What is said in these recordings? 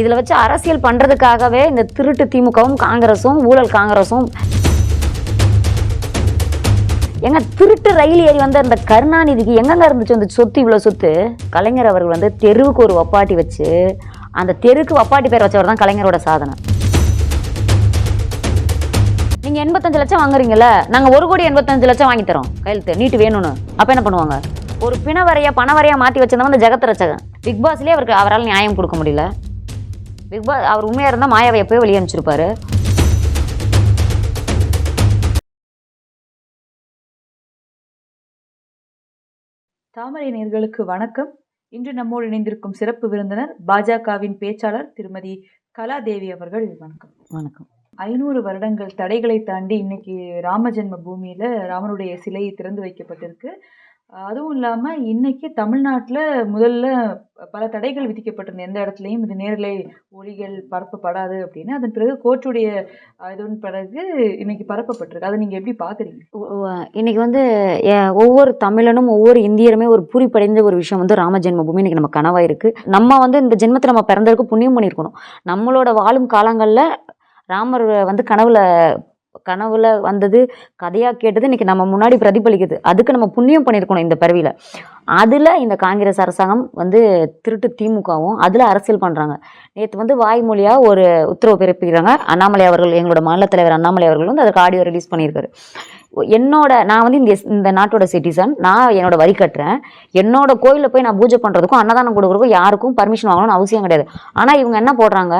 இதில் வச்சு அரசியல் பண்ணுறதுக்காகவே இந்த திருட்டு திமுகவும் காங்கிரஸும் ஊழல் காங்கிரஸும். எங்க திருட்டு ரயில் ஏறி வந்த இந்த கருணாநிதிக்கு எங்கெங்க இருந்துச்சு அந்த சொத்து இவ்வளோ சொத்து? கலைஞர் அவர்கள் வந்து தெருவுக்கு ஒரு வப்பாட்டி வச்சு அந்த தெருக்கு வப்பாட்டி பேர் வச்சவர் தான் கலைஞரோட சாதனை. நீங்கள் எண்பத்தஞ்சு லட்சம் வாங்குறீங்கல்ல நாங்கள் ஒரு கோடி எண்பத்தஞ்சு லட்சம் வாங்கி தரோம். கையெழுத்து நீட்டு வேணும்னு. அப்போ என்ன பண்ணுவாங்க? ஒரு பிணவரையா பணவரையா மாற்றி வச்சிருந்தவங்க இந்த ஜெகத் ரச்சகன். பிக் பாஸ்லேயே அவருக்கு அவரால் நியாயம் கொடுக்க முடியல. பிக் பாஸ் அவர் உண்மையாக இருந்தால் மாயாவை எப்போயோ வெளியே அனுப்பிச்சிருப்பாரு. தாமரை நேர்களுக்கு வணக்கம். இன்று நம்மோடு இணைந்திருக்கும் சிறப்பு விருந்தினர் பாஜகவின் பேச்சாளர் திருமதி கலாதேவி அவர்கள் வணக்கம். வணக்கம். ஐநூறு வருடங்கள் தடைகளை தாண்டி இன்னைக்கு ராம ஜென்ம பூமியில ராமனுடைய சிலை திறந்து வைக்கப்பட்டிருக்கு. அதுவும் இல்லாமல் இன்னைக்கு தமிழ்நாட்டில் முதல்ல பல தடைகள் விதிக்கப்பட்டிருந்த எந்த இடத்துலையும் இது நேரலை ஒளிகள் பரப்பப்படாது அப்படின்னு. அதன் பிறகு கோர்ட்டுடைய இதன் பிறகு இன்னைக்கு பரப்பப்பட்டிருக்கு. அதை நீங்கள் எப்படி பார்க்குறீங்க இன்னைக்கு வந்து ஒவ்வொரு தமிழனும் ஒவ்வொரு இந்தியருமே ஒரு பூரிப்படைந்த ஒரு விஷயம் வந்து ராம ஜென்மபூமி இன்னைக்கு நம்ம கனவாக இருக்குது நம்ம வந்து இந்த ஜென்மத்தில் நம்ம பிறந்ததுக்கு புண்ணியம் பண்ணியிருக்கணும். நம்மளோட வாழும் காலங்களில் ராமர் வந்து கனவுல கனவுல வந்தது கதையாக கேட்டது இன்னைக்கு நம்ம முன்னாடி பிரதிபலிக்குது. அதுக்கு நம்ம புண்ணியம் பண்ணியிருக்கணும் இந்த பிறவியில் அதில் இந்த காங்கிரஸ் அரசாங்கம் வந்து திருட்டு திமுகவும் அதில் அரசியல் பண்ணுறாங்க நேற்று வந்து வாய்மொழியாக ஒரு உத்தரவு பிறப்பிக்கிறாங்க. அண்ணாமலை அவர்கள் எங்களோட மாநில தலைவர் அண்ணாமலை அவர்கள் வந்து அதுக்கு ஆடியோ ரிலீஸ் பண்ணியிருக்காரு. என்னோட நான் வந்து இந்த இந்த நாட்டோட சிட்டிசன் நான் என்னோட வரி கட்டுறேன். என்னோட கோயிலில் போய் நான் பூஜை பண்ணுறதுக்கும் அன்னதானம் கொடுக்குறதுக்கும் யாருக்கும் பர்மிஷன் வாங்கணும்னு அவசியம் கிடையாது. ஆனால் இவங்க என்ன போடுறாங்க?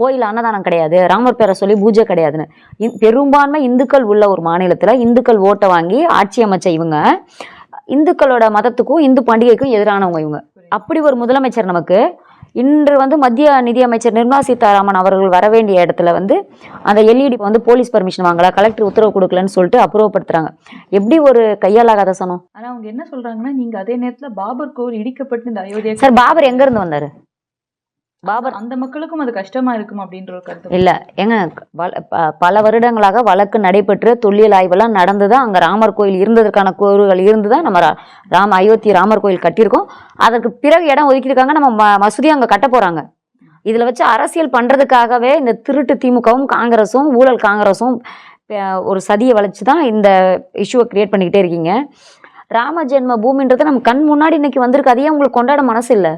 கோயில் அன்னதானம் கிடையாது. ராமர் பேரை சொல்லி பூஜை கிடையாதுன்னு. பெரும்பான்மை இந்துக்கள் உள்ள ஒரு மாநிலத்தில் இந்துக்கள் ஓட்டை வாங்கி ஆட்சி அமைச்ச இவங்க இந்துக்களோட மதத்துக்கும் இந்து பண்டிகைக்கும் எதிரானவங்க இவங்க. அப்படி ஒரு முதலமைச்சர் நமக்கு இன்று வந்து மத்திய நிதியமைச்சர் நிர்மலா சீதாராமன் அவர்கள் வர வேண்டிய இடத்துல வந்து அந்த எல்இடி வந்து போலீஸ் பர்மிஷன் வாங்கல கலெக்டர் உத்தரவு கொடுக்கலன்னு சொல்லிட்டு அப்புறப்படுத்துறாங்க. எப்படி ஒரு கையாலாகாத சனம்? ஆனா அவங்க என்ன சொல்றாங்கன்னா நீங்க அதே நேரத்துல பாபர் கோவில் இடிக்கப்பட்டு இந்த அயோத்தியா சார் பாபர் எங்க இருந்து வந்தாரு? பாபர் அந்த மக்களுக்கும் அது கஷ்டமா இருக்கும் அப்படின்ற ஒரு கருத்து இல்ல ஏங்க பல வருடங்களாக வழக்கு நடைபெற்று தொல்லியல் ஆய்வெல்லாம் நடந்துதான் அங்க ராமர் கோயில் இருந்ததற்கான கூறுகள் இருந்துதான் நம்ம ராம அயோத்தி ராமர் கோயில் கட்டியிருக்கோம். அதற்கு பிறகு இடம் ஒதுக்கியிருக்காங்க நம்ம மசூதி அங்க கட்ட போறாங்க. இதுல வச்சு அரசியல் பண்றதுக்காகவே இந்த திருட்டு திமுகவும் காங்கிரஸும் ஊழல் காங்கிரஸும் ஒரு சதியை வளைச்சு தான் இந்த இஷ்யூவை கிரியேட் பண்ணிக்கிட்டே இருக்கீங்க. ராம ஜென்ம பூமின்றது நம்ம கண் முன்னாடி இன்னைக்கு வந்திருக்கு அதையே உங்களுக்கு கொண்டாட மனசு இல்லை.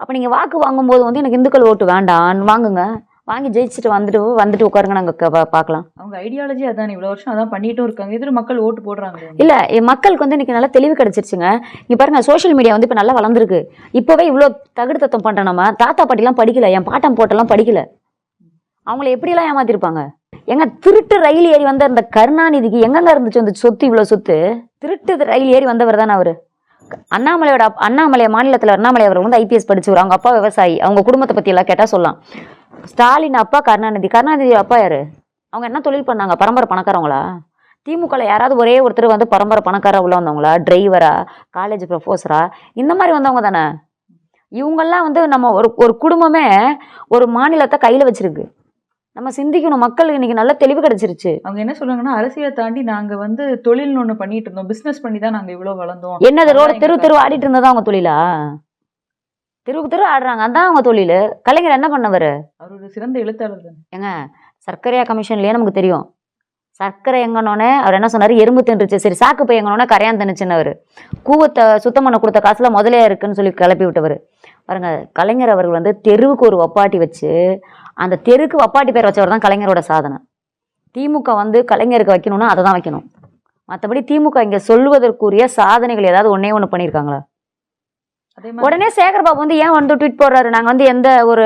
அப்போ நீங்கள் வாக்கு வாங்கும்போது வந்து எனக்கு இந்துக்கள் ஓட்டு வேண்டாம். வாங்குங்க. வாங்கி ஜெயிச்சுட்டு வந்துட்டு வந்துட்டு உட்காருங்க நாங்கள் பார்க்கலாம் அவங்க ஐடியாலஜி அதான்? இவ்வளவு வருஷம் அதான் பண்ணிட்டும் இருக்காங்க. எதிர மக்கள் ஓட்டு போடுறாங்க? இல்லை மக்களுக்கு வந்து இன்னைக்கு நல்லா தெளிவு கிடைச்சிருச்சுங்க. இங்கே பாருங்க சோஷியல் மீடியா வந்து இப்போ நல்லா வளர்ந்துருக்கு. இப்போவே இவ்வளோ தகுடு தத்தம் பண்ணுற நம்ம. தாத்தா பாட்டிலாம் படிக்கல என் பாட்டம் போட்டெல்லாம் படிக்கல. அவங்கள எப்படியெல்லாம் ஏமாத்திருப்பாங்க? எங்க திருட்டு ரயில் ஏறி வந்த இந்த கருணாநிதிக்கு எங்கெங்க இருந்துச்சு அந்த சொத்து இவ்வளோ சொத்து? திருட்டு ரயில் ஏறி வந்தவர் தானே அவர். அண்ணாமலையோட அண்ணாமலை மாநிலத்தில் அண்ணாமலை அவர் வந்து ஐபிஎஸ் படிச்சவர். அவங்க அப்பா விவசாயி. அவங்க குடும்பத்தை பற்றி எல்லாம் கேட்டால் சொல்லலாம். ஸ்டாலின் அப்பா கருணாநிதி. கருணாநிதி அப்பா யாரு? அவங்க என்ன தொழில் பண்ணாங்க? பரம்பரை பணக்காரவங்களா? திமுகவில் யாராவது ஒரே ஒருத்தர் வந்து பரம்பரை பணக்கார உள்ள வந்தவங்களா? டிரைவரா காலேஜ் ப்ரொஃபஸரா இந்த மாதிரி வந்தவங்க தானே? இவங்கெல்லாம் வந்து நம்ம ஒரு ஒரு குடும்பமே ஒரு மாநிலத்தை கையில் வச்சிருக்கு. நம்ம சிந்திக்கணும். மக்களுக்கு இன்னைக்கு நல்ல தெளிவு கிடைச்சிருச்சு. அவங்க என்ன சொல்றாங்கன்னா அரசியலை தாண்டி நாங்க வந்து தொழில்னு ஒண்ணு பண்ணிட்டு இருந்தோம். பிசினஸ் பண்ணி தான் நாங்க இவ்வளவு வளர்ந்தோம். என்னது ரோடு தெரு தெரு ஆடிட்டு இருந்ததா அவங்க தொழிலா? தெருவுக்கு தெரு ஆடுறாங்க. அதான் அவங்க தொழில். கலைஞர் என்ன பண்ணவர்? அவர் ஒரு சிறந்த எழுத்தாளர் தான். ஏங்க சர்க்கரையா கமிஷன்லயே நமக்கு தெரியும். சர்க்கரை எங்கனோடனே அவர் என்ன சொன்னார்? எறும்பு தின்றுச்சு. சரி சாக்கு பை எங்கனோடனே கரையான் தின்னுச்சுன்னவர். கூவத்தை சுத்தம் பண்ண கொடுத்த காசுல முதலே இருக்குன்னு சொல்லி கிளப்பி விட்டவர். பாருங்க கலைஞர் அவர்கள் வந்து தெருவுக்கு ஒரு வப்பாட்டி வச்சு அந்த தெருக்கு வப்பாட்டி பேர் வச்சவர் தான் கலைஞரோட சாதனை. திமுக வந்து கலைஞருக்கு வைக்கணும்னா அதை தான் வைக்கணும். மற்றபடி திமுக இங்கே சொல்லுவதற்குரிய சாதனைகள் ஏதாவது ஒண்ணே ஒன்று பண்ணியிருக்காங்களா? உடனே சேகர் பாபு வந்து ஏன் வந்து ட்வீட் போடுறாரு? நாங்கள் வந்து எந்த ஒரு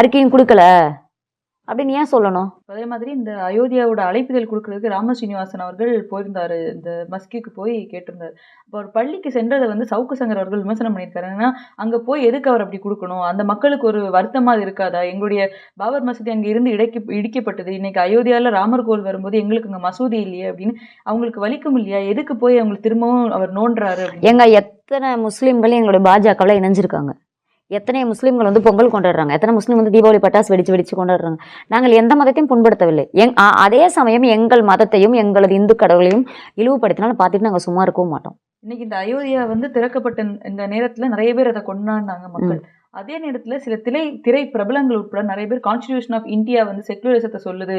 அறிக்கையும் கொடுக்கல. அப்படின்னு ஏன் சொல்லணும்? அதே மாதிரி இந்த அயோத்தியாவோட அழைப்புதல் கொடுக்கறதுக்கு ராம ஸ்ரீனிவாசன் அவர்கள் போயிருந்தாரு. இந்த மஸ்கிக்கு போய் கேட்டிருந்தாரு. அப்போ அவர் பள்ளிக்கு சென்றதை வந்து சவுக்கு சங்கர் அவர்கள் விமர்சனம் பண்ணியிருக்காரு. ஏன்னா அங்க போய் எதுக்கு அவர் அப்படி கொடுக்கணும்? அந்த மக்களுக்கு ஒரு வருத்தமா அது இருக்காதா? எங்களுடைய பாபர் மசூதி அங்க இருந்து இடைக்கு இடிக்கப்பட்டது. இன்னைக்கு அயோத்தியால ராமர் கோவில் வரும்போது எங்களுக்கு அங்க மசூதி இல்லையே அப்படின்னு அவங்களுக்கு வலிக்கும் இல்லையா? எதுக்கு போய் அவங்களுக்கு திரும்பவும் அவர் நோன்றாரு எங்க எத்தனை முஸ்லீம்கள் எங்களுடைய பாஜகவில் இணைஞ்சிருக்காங்க. எத்தனை முஸ்லீம்கள் வந்து பொங்கல் கொண்டாடுறாங்க? எத்தனை முஸ்லீம் வந்து தீபாவளி பட்டாசு வெடிச்சு வெடிச்சு கொண்டாடுறாங்க? நாங்கள் எந்த மதத்தையும் புண்படுத்தவில்லை. எங் அதே சமயம் எங்கள் மதத்தையும் எங்களது இந்து கடவுளையும் இழிவுபடுத்தினாலும் பார்த்துட்டு நாங்கள் சும்மா இருக்கவும் மாட்டோம். இன்னைக்கு இந்த அயோத்தியா வந்து திறக்கப்பட்ட இந்த நேரத்துல நிறைய பேர் அதை கொண்டாடினாங்க மக்கள். அதே நேரத்துல சில திரை திரை பிரபலங்கள் உட்பட நிறைய பேர் கான்ஸ்டிடியூஷன் ஆஃப் இந்தியா வந்து செக்குலரிசத்தை சொல்லுது.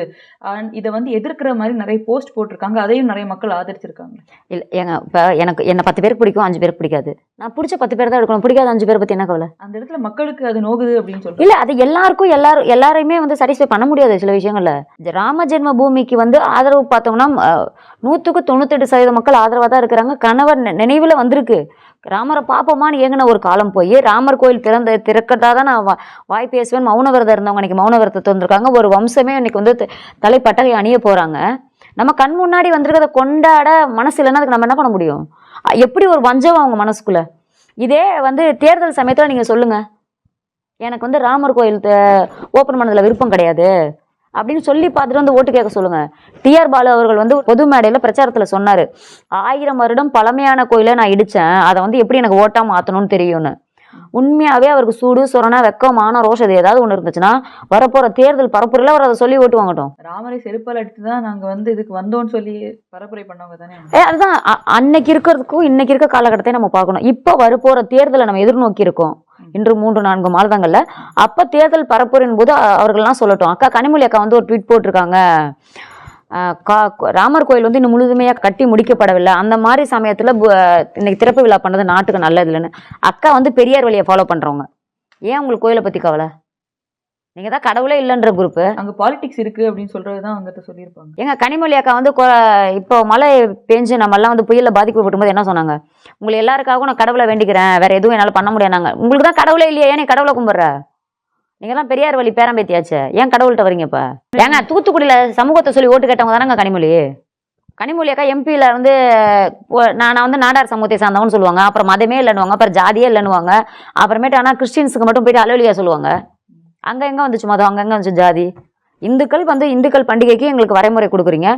அண்ட் இதை வந்து எதிர்க்கிற மாதிரி நிறைய போஸ்ட் போட்டிருக்காங்க. அதையும் நிறைய மக்கள் ஆதரிச்சிருக்காங்க. இல்லை ஏங்க இப்போ எனக்கு என்ன பத்து பேருக்கு பிடிக்கும் அஞ்சு பேருக்கு பிடிக்காது. நான் பிடிச்ச பத்து பேர் தான் எடுக்கணும். பிடிக்காத அஞ்சு பேரை பற்றி என்ன கவலை? அந்த இடத்துல மக்களுக்கு அது நோகுது அப்படின்னு சொல்றாங்க. இல்ல அது எல்லாருக்கும் எல்லாரும் எல்லாரையுமே வந்து சாட்டிஸ்ஃபை பண்ண முடியாது சில விஷயங்கள்ல. ராம ஜென்ம பூமிக்கு வந்து ஆதரவு பார்த்தோம்னா நூத்துக்கு தொண்ணூத்தெட்டு சதவீத மக்கள் ஆதரவா தான் இருக்கிறாங்க. கணவர் நினைவுல வந்திருக்கு. ராமரை பார்ப்போமான்னு ஏங்கின ஒரு காலம் போய் ராமர் கோயில் திறந்த திறக்கிறதா தான் நான் வா- வாய் பேசுவேன். மௌனவிரதம் இருந்தவங்க இன்னைக்கு மௌனவிரதத்தை தந்துருக்காங்க வந்திருக்காங்க ஒரு வம்சமே இன்னைக்கு வந்து தலைப்பட்டகை அணிய போகிறாங்க நம்ம கண் முன்னாடி வந்திருக்கிறத கொண்டாட மனசு இல்லைன்னா அதுக்கு நம்ம என்ன பண்ண முடியும்? எப்படி ஒரு வஞ்சம் அவங்க மனசுக்குள்ளே? இதே வந்து தேர்தல் சமயத்தில் நீங்கள் சொல்லுங்கள் எனக்கு வந்து ராமர் கோயில் ஓப்பன் பண்ணதில் விருப்பம் கிடையாது. அப்படின்னு சொல்லி பார்த்துட்டு வந்து ஓட்டு கேட்க சொல்லுங்க. டிஆர் பாலு அவர்கள் வந்து பொது மேடையில் பிரச்சாரத்தில் சொன்னார். ஆயிரம் வருடம் பழமையான கோயிலை நான் இடித்தேன் அதை வந்து எப்படி எனக்கு ஓட்டாக மாற்றணும்னு தெரியும்னு. உண்மையாகவே அவருக்கு சூடு சொரணா வெக்கம் மானம் ரோஷம் இது ஏதாவது ஒன்று இருந்துச்சுன்னா வரப்போகிற தேர்தல் பரப்புரையில் அவர் அதை சொல்லி ஓட்டு வாங்கட்டும். ராமரை செருப்பால் அடித்து தான் நாங்க வந்து இதுக்கு வந்தோம்னு சொல்லி பரப்புரை பண்ணவங்க தானே. ஏ அதுதான். அன்னைக்கு இருக்கிறதுக்கும் இன்னைக்கு இருக்க காலகட்டத்தை நம்ம பார்க்கணும். இப்போ வரப்போகிற தேர்தலை நம்ம எதிர்நோக்கி இருக்கோம் இன்று மூன்று நான்கு மாதங்கள்ல. அப்ப தேர்தல் பரப்புரையின் போது அவர்கள்லாம் சொல்லட்டும். அக்கா கனிமொழி அக்கா வந்து ஒரு ட்வீட் போட்டிருக்காங்க. கா- ராமர் கோயில் வந்து இன்னும் முழுதுமையாக கட்டி முடிக்கப்படவில்லை. அந்த மாதிரி சமயத்தில் பு- இன்னைக்கு திறப்பு விழா பண்ணது நாட்டுக்கு நல்லது இல்லைன்னு. அக்கா வந்து பெரியார் வழியை ஃபாலோ பண்ணுறவங்க ஏன் உங்களுக்கு கோயிலை பற்றி கவலை? நீங்க தான் கடவுளே இல்லைன்ற குரூப் அங்க பாலிடிக்ஸ் இருக்கு அப்படின்னு சொல்றதுதான் வந்துட்டு சொல்லியிருப்பாங்க. எங்க கனிமொழி அக்கா வந்து இப்போ மழை பெஞ்சு நம்ம எல்லாம் வந்து புயல்ல பாதிக்கப்படும் போது என்ன சொன்னாங்க? உங்களை எல்லாருக்காகவும் நான் கடவுளை வேண்டிக்கிறேன். வேற எதுவும் என்னால பண்ண முடியாதாங்க உங்களுக்கு தான் கடவுளே இல்லையா. ஏன் நீ கடவுளை கும்பிடுற? நீங்க எல்லாம் பெரியார் வழி பேரம்பேத்தியாச்சே. ஏன் கடவுள்கிட்ட வரீங்க இப்ப? ஏங்க தூத்துக்குடியில சமூகத்தை சொல்லி ஓட்டு கேட்டவங்க தானங்க கனிமொழி? கனிமொழி அக்கா எம்பியில் வந்து நான் வந்து நாடார் சமூகத்தை சார்ந்தவன்னு சொல்லுவாங்க. அப்புறம் மதமே இல்லைன்னுவாங்க. அப்புறம் ஜாதியே இல்லைன்னுவாங்க. அப்புறமேட்டு ஆனால் கிறிஸ்டின்ஸுக்கு மட்டும் போயிட்டு அலுவலியா சொல்லுவாங்க. அங்கே எங்கே வந்துச்சு மதம் அங்கே எங்கே வந்துச்சு ஜாதி. இந்துக்கள் வந்து இந்துக்கள் பண்டிகைக்கு எங்களுக்கு வரைமுறை கொடுக்குறீங்க.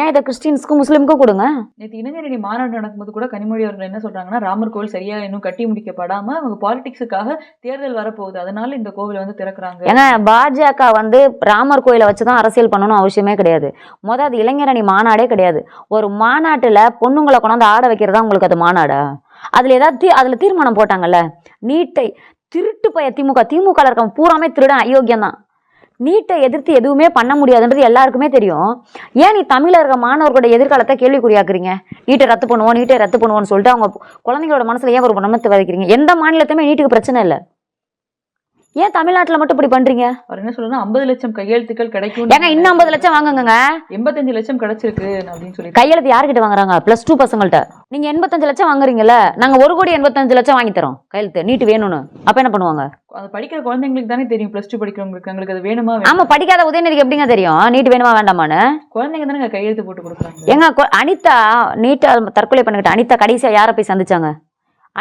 ஏன் இதை கிறிஸ்டின்ஸ்க்கும் முஸ்லீமுக்கும் கொடுங்க? நேற்று இளைஞரணி மாநாடு நடக்கும்போது கூட கனிமொழி அவர்கள் என்ன சொல்றாங்கன்னா ராமர் கோவில் சரியா இன்னும் கட்டி முடிக்கப்படாம அவங்க பாலிடிக்ஸுக்காக தேர்தல் வரப்போகுது. அதனால இந்த கோவிலை வந்து திறக்கிறாங்க. ஏங்க பாஜக வந்து ராமர் கோயிலை வச்சு தான் அரசியல் பண்ணணும் அவசியமே கிடையாது. மொதல் அது இளைஞரணி மாநாடே கிடையாது. ஒரு மாநாட்டில் பொண்ணுங்களை கொண்டாந்து ஆட வைக்கிறதா உங்களுக்கு அது மாநாடா? அதில் ஏதாவது தீ அதில் தீர்மானம் போட்டாங்கல்ல? நீட்டை திருட்டு பைய திமுக. திமுக ல இருக்கவன் பூராமே திருடன் அயோக்கியம் தான் நீட்டை எதிர்த்து எதுவுமே பண்ண முடியாதுன்றது எல்லாருக்குமே தெரியும். ஏன் நீ தமிழில் இருக்க மாணவர்களோட எதிர்காலத்தை கேள்விக்குறியாக்குறீங்க? நீட்டை ரத்து பண்ணுவோம் நீட்டை ரத்து பண்ணுவோம்னு சொல்லிட்டு அவங்க குழந்தைங்களோட மனசுல ஏன் ஒரு நமத்தை விதைக்கிறீங்க? எந்த மாநிலத்தையுமே நீட்டுக்கு பிரச்சனை இல்லை. ஏன் தமிழ்நாட்டில் மட்டும் இப்படி பண்றீங்க? அவர் என்ன சொல்றா ஐம்பது லட்சம் கையெழுத்துக்கள் கிடைக்கும் ஏங்க இன்னும் ஐம்பது லட்சம் வாங்குங்க எண்பத்தஞ்சு லட்சம் கிடைச்சிருக்கு அப்படின்னு சொல்லி கையெழுத்து யார்கிட்ட வாங்குறாங்க? பிளஸ் டூ பசங்கள்ட்ட. நீங்க எண்பத்தஞ்சு லட்சம் வாங்குறீங்கல்ல நாங்க ஒரு கோடி எண்பத்தஞ்சு லட்சம் வாங்கி தரோம் கையெழுத்து. நீட்டு வேணும்னு. அப்ப என்ன பண்ணுவாங்க? அது படிக்கிற குழந்தைங்களுக்கு தானே தெரியும் பிளஸ் டூ படிக்கிறவங்களுக்கு. எங்களுக்கு அது வேணுமா ஆமா படிக்காத உதயநிதிக்கு எப்படிங்க தெரியும்? நீட் வேணுமா வேண்டாமான்னு? குழந்தைங்க தானே கையெழுத்து போட்டு கொடுக்குறாங்க. ஏங்க கொ- அனிதா நீட்டா தற்கொலை பண்ணிக்கிட்ட அனிதா கடைசியா யாரை போய் சந்திச்சாங்க?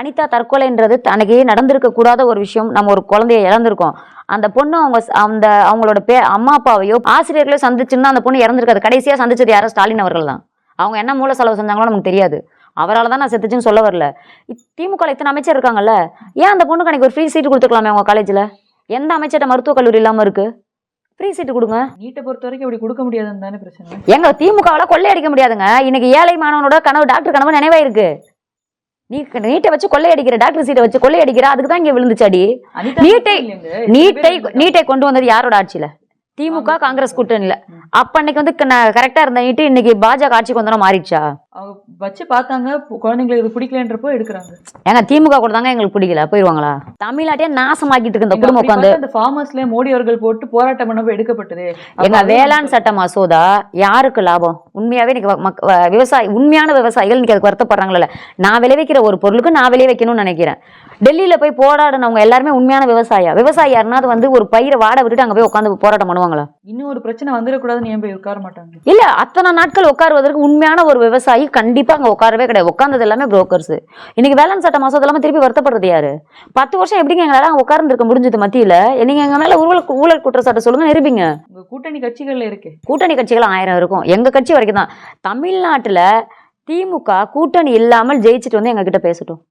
அனிதா தற்கொலைன்றது அன்னைக்கு நடந்திருக்க கூடாத ஒரு விஷயம். நம்ம ஒரு குழந்தைய இழந்திருக்கோம். அந்த பொண்ணு அவங்க அந்த அவங்களோட பே அம்மா அப்பாவையோ ஆசிரியர்களையோ சந்திச்சுன்னா அந்த பொண்ணு இறந்திருக்காது. கடைசியா சந்திச்சது யாரோ ஸ்டாலின் அவர்கள் தான் அவங்க என்ன மூல செலவு செஞ்சாங்களோ நமக்கு தெரியாது. அவரால் தான் நான் செத்துச்சுன்னு சொல்ல வரல. இப்- திமுக ல இத்தனை அமைச்சர் இருக்காங்கல்ல? ஏன் அந்த பொண்ணுக்கு அன்னைக்கு ஒரு ஃப்ரீ சீட் கொடுத்துக்கலாமே அவங்க காலேஜில் எந்த அமைச்சர்கிட்ட மருத்துவக் கல்லூரி இல்லாமல் இருக்கு? ஃப்ரீ சீட்டு கொடுங்க. நீட்டை பொறுத்த வரைக்கும் இப்படி கொடுக்க முடியாதுன்னு தானே பிரச்சனை. எங்க திமுகவால கொள்ளையடிக்க முடியாதுங்க. இன்னைக்கு ஏழை மாணவனோட கனவு டாக்டர் கனவு நினைவாயிருக்கு. நீ நீட்டை வச்சு கொள்ளையடிக்கிற டாக்டர் சீட்டை வச்சு கொள்ளையடிக்கிற அதுக்கு தான் இங்க விழுந்துச்சு அடி. அனிதா நீட்டை-. நீட்டை நீட்டை கொண்டு வந்தது யாரோட ஆட்சியில? திமுக காங்கிரஸ் கூட்டணியில. அப்ப அன்னைக்கு வந்து கரெக்டா இருந்த நீட்டு இன்னைக்கு பாஜக ஆட்சிக்கு வந்தோம் மாறிடுச்சா? அவங்க வச்சு பார்த்தாங்க. குழந்தைங்களுக்கு இது பிடிக்கலன்றப்போ எடுக்கிறாங்க. ஏங்க திமுக கூட தாங்க எங்களுக்கு பிடிக்கல. போயிருவாங்களா? தமிழ்நாட்டையே நாசமாக்கிட்டு இருக்கு இந்த குடும்பம் உட்காந்து. அந்த ஃபார்மர்ஸ்ல மோடி அவர்கள் போட்டு போராட்டம் பண்ணப்போ எடுக்கப்பட்டது. எங்க வேளாண் சட்ட மசோதா யாருக்கு லாபம்? உண்மையாவே இன்னைக்கு விவசாயி உண்மையான விவசாயிகள் இன்னைக்கு அதுக்கு வருத்தப்படுறாங்களே நான் விளைவிக்கிற ஒரு பொருளுக்கு நான் விளைவிக்கணும்னு நினைக்கிறேன். டெல்லியில போய் போராடினவங்க எல்லாருமே உண்மையான விவசாயியா? விவசாயி யாருனாவது வந்து ஒரு பயிரை வாட விட்டுட்டு அங்க போய் உட்காந்து போராட்டம் பண்ணுவாங்களா? இன்னும் ஒரு பிரச்சனை வந்துடக்கூடாதுன்னு ஏன் போய் உட்கார மாட்டாங்க? இல்ல அத்தனை நாட்கள் உட்காருவதற்கு உண்மையான ஒரு விவசாயி கண்டிப்பா அங்க உட்காரவே கிடையாது. உட்கார்ந்தது எல்லாமே புரோக்கர்ஸ் இன்னைக்கு வேளாண் சட்ட மசோதா இல்லாம திருப்பி வருத்தப்படுறது யாரு? பத்து வருஷம் எப்படிங்க எங்களால உட்கார்ந்துருக்க முடிஞ்சது மத்தியில? நீங்க எங்க மேல ஊழல் ஊழல் குற்றச்சாட்டு சொல்லுங்க நிரூபிங்க. கூட்டணி கட்சிகள்ல இருக்கு. கூட்டணி கட்சிகள் ஆயிரம் இருக்கும். எங்க கட்சி வரைக்கும் தான். தமிழ்நாட்டுல திமுக கூட்டணி இல்லாமல் ஜெயிச்சுட்டு வந்து எங்க கிட்ட பேசட்டும்.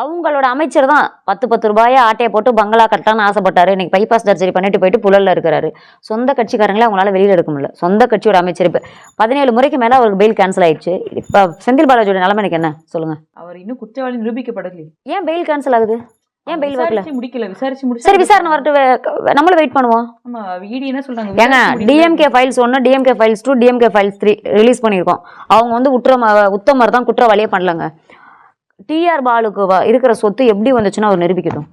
அவங்களோட அமைச்சர் தான் பத்து பத்து ரூபாயை ஆட்டையை போட்டு பங்களா கட்டலாம்னு ஆசைப்பட்டாரு. இன்னைக்கு பைபாஸ் சர்ஜரி பண்ணிட்டு போயிட்டு புழல்ல இருக்கிறாரு. சொந்த கட்சிக்காரங்களே அவங்களால வெளியில எடுக்க முடியல. சொந்த கட்சியோட அமைச்சர் இப்போ பதினேழு முறைக்கு மேல அவருக்கு பெயில் கேன்சல் ஆயிடுச்சு. இப்போ செந்தில் பாலாஜியோட நிலைமை எனக்கு என்ன? சொல்லுங்க. அவர் இன்னும் குற்றவாளி நிரூபிக்கப்படலையே ஏன் பெயில் கேன்சல் ஆகுது? ஏன் பெயில் வரல? முடிக்கல. விசாரிச்சு முடிச்சு சரி விசாரணை வரட்டு. நம்மளும் வெயிட் பண்ணுவோம். ஆமா இடி என்ன சொல்றாங்க? ஏங்க முடிக்கல. டிஎம்கே ஃபைல்ஸ் ஒன்று DMK files two DMK files three release பண்ணியிருக்கோம். அவங்க வந்து உற்றம் உத்தமர் தான் குற்றவாளியே பண்ணலங்க. டிஆர் பாலுக்கு இருக்கிற சொத்து எப்படி வந்துச்சுன்னு அவர் நிரூபிக்கட்டும்.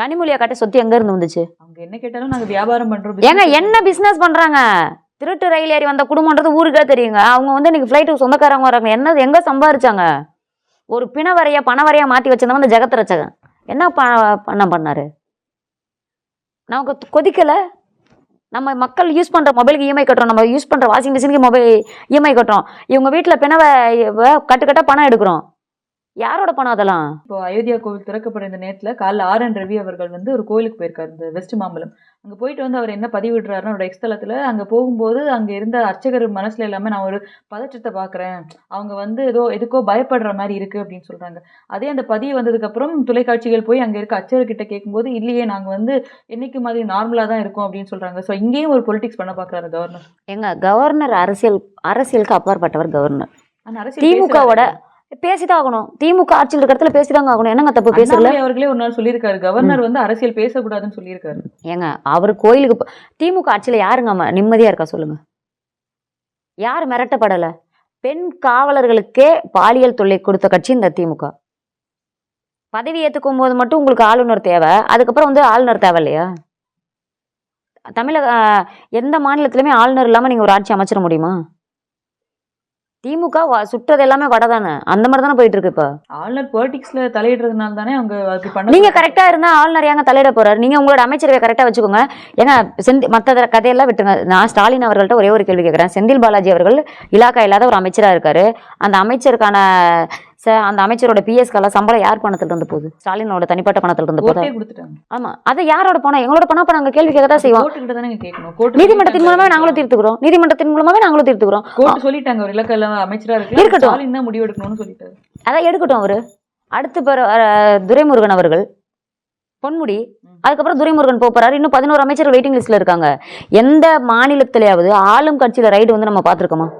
கனிமொழியா காட்ட சொத்து எங்க இருந்து வந்துச்சு? அவங்க என்ன கேட்டாலும் நாங்க வியாபாரம் பண்றோம் ஏங்க என்ன பிசினஸ் பண்றாங்க? திருட்டு ரயில் ஏறி வந்த குடும்பம்ன்றது ஊருக்கே தெரியுங்க. அவங்க வந்து இன்னைக்கு ஃப்ளைட்டு சொந்தக்காரங்க வராங்க. என்ன எங்க சம்பாரிச்சாங்க? ஒரு பிணவரையா பணவரையா மாத்தி வச்சிருந்தவன் இந்த ஜெகத் ரச்சகன். என்ன பண்ண பண்ணாரு? நமக்கு கொதிக்கல? நம்ம மக்கள் யூஸ் பண்ற மொபைலுக்கு இஎம்ஐ கட்டுறோம். நம்ம யூஸ் பண்ற வாஷிங் மிஷினுக்கு மொபைல் இஎம்ஐ கட்டுறோம். இவங்க வீட்டுல பிணவை கட்டு கட்டா பணம் எடுக்கிறோம். யாரோட பணம் அதெல்லாம்? இப்போ அயோத்தியா கோவில் திறக்கப்பட இந்த நேரத்துல காலைல ஆர் என் ரவி அவர்கள் வந்து ஒரு கோயிலுக்கு போயிருக்காரு இந்த வெஸ்ட் மாம்பலம். அங்க போயிட்டு வந்து அவர் என்ன பதிவிடுறாருன்னா அவரோட எக்ஸ்தலத்துல அங்க போகும்போது அங்க இருந்த அர்ச்சகர் மனசுல எல்லாமே நான் ஒரு பதற்றத்தை பாக்குறேன். அவங்க வந்து ஏதோ எதுக்கோ பயப்படுற மாதிரி இருக்கு அப்படின்னு சொல்றாங்க. அதே அந்த பதிவு வந்ததுக்கு அப்புறம் தொலைக்காட்சிகள் போய் அங்க இருக்க அர்ச்சகர்கிட்ட கேட்கும்போது இல்லையே நாங்க வந்து என்னைக்கு மாதிரி நார்மலா தான் இருக்கோம் அப்படின்னு சொல்றாங்க. சோ இங்கேயும் ஒரு பொலிட்டிக்ஸ் பண்ண பாக்குறாரு கவர்னர் எங்க கவர்னர் அரசியல் அரசியலுக்கு அப்பாற்பட்டவர் கவர்னர் திமுகவோட. பேசிதான் ஆகணும். திமுக ஆட்சியில் இருக்கிற இடத்துல பேசிதாங்க ஆகணும். என்னங்க தப்பு பேசல அவர்களே ஒரு நாள் சொல்லியிருக்காரு. கவர்னர் வந்து அரசியல் பேசக்கூடாதுன்னு சொல்லியிருக்காரு. ஏங்க அவர் கோயிலுக்கு திமுக ஆட்சியில் யாருங்க நிம்மதியா இருக்கா சொல்லுங்க. யார் மிரட்டப்படல? பெண் காவலர்களுக்கே பாலியல் தொல்லை கொடுத்த கட்சி இந்த திமுக. பதவி ஏத்துக்கும் போது மட்டும் உங்களுக்கு ஆளுநர் தேவை. அதுக்கப்புறம் வந்து ஆளுநர் தேவை இல்லையா? தமிழக எந்த மாநிலத்திலுமே ஆளுநர் இல்லாம நீங்க ஒரு ஆட்சி அமைச்சிட முடியுமா? திமுக சுட்டது எல்லாமே வடை தானே? அந்த மாதிரி தானே போயிட்டு இருக்கு இப்ப? ஆளுநர் பொலிட்டிக்ஸ்ல தலையிடுறதுனால தானே அவங்க பண்ண நீங்க கரெக்டா இருந்தா ஆளுநர் ஏங்க தலையிட போறாரு? நீங்க உங்களோட அமைச்சரவை கரெக்டா வச்சுக்கோங்க. ஏங்க செந்தி மத்த கதையெல்லாம் விட்டுங்க நான் ஸ்டாலின் அவர்கள்ட்ட ஒரே ஒரு கேள்வி கேட்கறேன். செந்தில் பாலாஜி அவர்கள் இலாக்கா இல்லாத ஒரு அமைச்சரா இருக்காரு. அந்த அமைச்சருக்கான ச- அந்த அமைச்சரோட பிஎஸ்கால சம்பளம் யார் பணத்துல இருந்து போகுது? ஸ்டாலினோட தனிப்பட்ட பணத்துல இருந்து கொடுத்துட்டாங்க. ஆமா. அது யாரோட பணம்? எங்களோட பணம் அப்ப நாங்க கேள்வி கேட்க தான் செய்வோம் நீதிமன்றத்தின் மூலமா நாங்களும் தீர்த்துக்கிறோம். நீதிமன்றத்தின் மூலமாவே நாங்களும் தீர்த்துக்கிறோம். சொல்லிட்டாங்க ஒரு இலக்க இல்லாம அமைச்சரா இருக்கட்டும். முடிவு எடுக்கணும்னு சொல்லிட்டாரு. அதான் எடுக்கட்டும் அவரு. அடுத்து துரைமுருகன் அவர்கள். பொன்முடி. அதுக்கப்புறம் துரைமுருகன் போறாரு. இன்னும் பதினோரு அமைச்சர் வெயிட்டிங் லிஸ்ட்ல இருக்காங்க. எந்த மாநிலத்திலேயாவது ஆளும் கட்சியில ரைடு வந்து நம்ம பார்த்திருக்கோமா?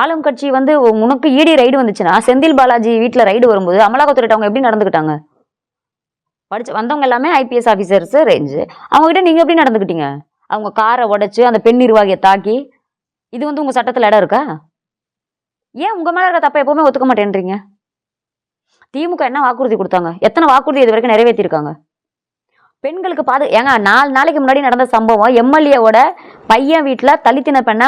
ஆளும் கட்சி வந்து உனக்கு ஈடி ரைடு வந்துச்சுன்னா செந்தில் பாலாஜி வீட்டில் ரைடு வரும்போது அமலாக்கத்துறை அவங்க எப்படி நடந்துக்கிட்டாங்க? படிச்சு வந்தவங்க எல்லாமே ஐபிஎஸ் ஆஃபீஸர்ஸ் ரேஞ்சு அவங்க கிட்ட எப்படி நடந்துக்கிட்டீங்க? அவங்க காரை உடைச்சு அந்த பெண் நிர்வாகியை தாக்கி இது வந்து உங்கள் சட்டத்தில் இடம் இருக்கா? ஏன் உங்கள் மேலே இருக்க தப்பை எப்பவுமே ஒத்துக்க மாட்டேன்றீங்க? திமுக என்ன வாக்குறுதி கொடுத்தாங்க? எத்தனை வாக்குறுதி இது வரைக்கும் நிறைவேற்றிருக்காங்க? பெண்களுக்கு பாது ஏங்க நாலு நாளைக்கு முன்னாடி நடந்த சம்பவம் எம்எல்ஏவோட பையன் வீட்டில் தலித்தின பெண்ணை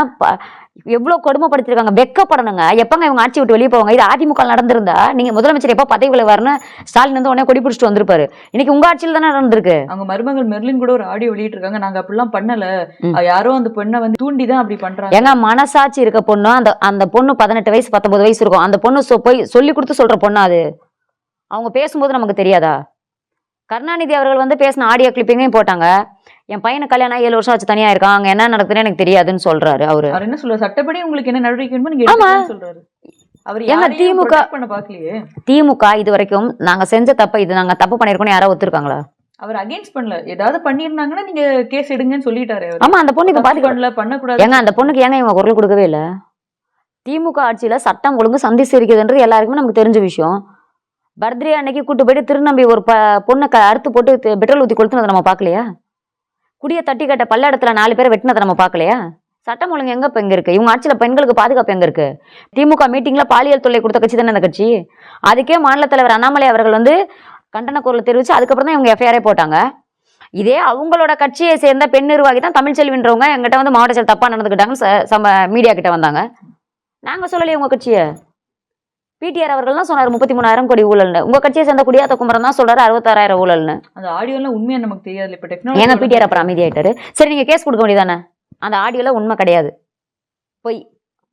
எவ்வளோ கொடுமைப்படுத்திருக்காங்க? வெக்கப்படணுங்க. எப்பங்க இவங்க ஆட்சி விட்டு வெளியே போவாங்க? இது அதிமுக நடந்திருந்தா நீங்க முதலமைச்சர் எப்போ பதவியில் வரணும் ஸ்டாலின் வந்து உடனே கொடி பிடிச்சிட்டு வந்திருப்பாரு. இன்னைக்கு உங்க ஆட்சியில் தானே நடந்திருக்கு? அவங்க மருமகள் மெர்லின் கூட ஒரு ஆடியோ வெளியிட்டு இருக்காங்க நாங்க அப்படிலாம் பண்ணல. யாரோ அந்த பெண்ணை வந்து தூண்டி தான் அப்படி பண்றாங்க. ஏங்க மனசாட்சி இருக்க பொண்ணு அந்த அந்த பொண்ணு பதினெட்டு வயசு பத்தொன்பது வயசு இருக்கும். அந்த பொண்ணு சொ- போய் சொல்லி கொடுத்து சொல்ற பொண்ணு அது? அவங்க பேசும்போது நமக்கு தெரியாதா? கருணாநிதி அவர்கள் வந்து பேசின ஆடியோ கிளிப்பிங்கையும் போட்டாங்க. என் பையனுக்கு கல்யாணம் ஏழு வருஷம் ஆச்சு தனியா இருக்கான். அங்க என்ன நடக்குதுன்னு எனக்கு தெரியாதுன்னு சொல்றாரு அவரு. அவர் என்ன சொல்றாரு? சட்டப்படி உங்களுக்கு என்ன நடவடிக்கை வேணுமோ நீங்க சொல்றாரு. திமுக பண்ண பாக்கலையே திமுக இது வரைக்கும் நாங்க செஞ்ச தப்ப இது நாங்க தப்பு பண்ணிருக்கோம்னு யாரோ ஒத்துருக்காங்களா? அவர் அகைன்ஸ்ட் பண்ணல. ஏதாவது பண்ணிருந்தாங்கன்னா நீங்க கேஸ் எடுங்கன்னு சொல்லிட்டாரு ஆமா அந்த பொண்ணு இப்ப தப்பு பாத்துக்க பண்ணல பண்ணக்கூடாது ஏங்க அந்த பொண்ணுக்கு ஏங்க இவங்க குரல் கொடுக்கவே இல்ல? திமுக ஆட்சியில சட்டம் ஒழுங்கு சந்திச்சு இருக்குதுன்றது எல்லாருக்குமே நமக்கு தெரிஞ்ச விஷயம். பர்த்டே அன்னைக்கு கூட்டு போயிட்டு திருநம்பி ஒரு பொண்ணை அறுத்து போட்டு பெட்ரோல் ஊத்தி கொளுத்துனதை நம்ம பார்க்கலையா? குடியை தட்டி கட்ட பல்லடத்துல நாலு பேர் வெட்டினதை நம்ம பார்க்கலையா? சட்டம் ஒழுங்கு எங்க இப்போ எங்க இருக்கு? இவங்க ஆட்சியில் பெண்களுக்கு பாதுகாப்பு எங்க இருக்கு? திமுக மீட்டிங்ல பாலியல் தொல்லை கொடுத்த கட்சி தானே அந்த கட்சி? அதுக்கே மாநில தலைவர் அண்ணாமலை அவர்கள் வந்து கண்டன குரல் தெரிவிச்சு அதுக்கப்புறம் தான் இவங்க எஃப்ஐஆரே போட்டாங்க. இதே அவங்களோட கட்சியை சேர்ந்த பெண் நிர்வாகி தான் தமிழ்ச்செல்வின்றவங்க எங்கிட்ட வந்து மாவட்ட செயல் தப்பா நடந்துக்கிட்டாங்கன்னு ச- சம மீடியா கிட்ட வந்தாங்க. நாங்க சொல்லலையே உங்க கட்சியை. பிடிஆர் அவர்கள் தான் சொன்னார் முப்பத்தி மூணாயிரம் கோடி ஊழல்னு. உங்க கட்சியை சேர்ந்த குடியாத்த குமரன் தான் சொல்றாரு அறுபத்தாறாயிரம் ஊழல்னு. அந்த ஆடியோ எல்லாம் உண்மையா நமக்கு தெரியாது இப்ப ஏங்க பிடிஆர் டெக்னாலஜி அப்புறம் அமைதியாயிட்டாரு. சரி நீங்க கேஸ் கொடுக்க வேண்டியதானே அந்த ஆடியோல உண்மை கிடையாது. போய்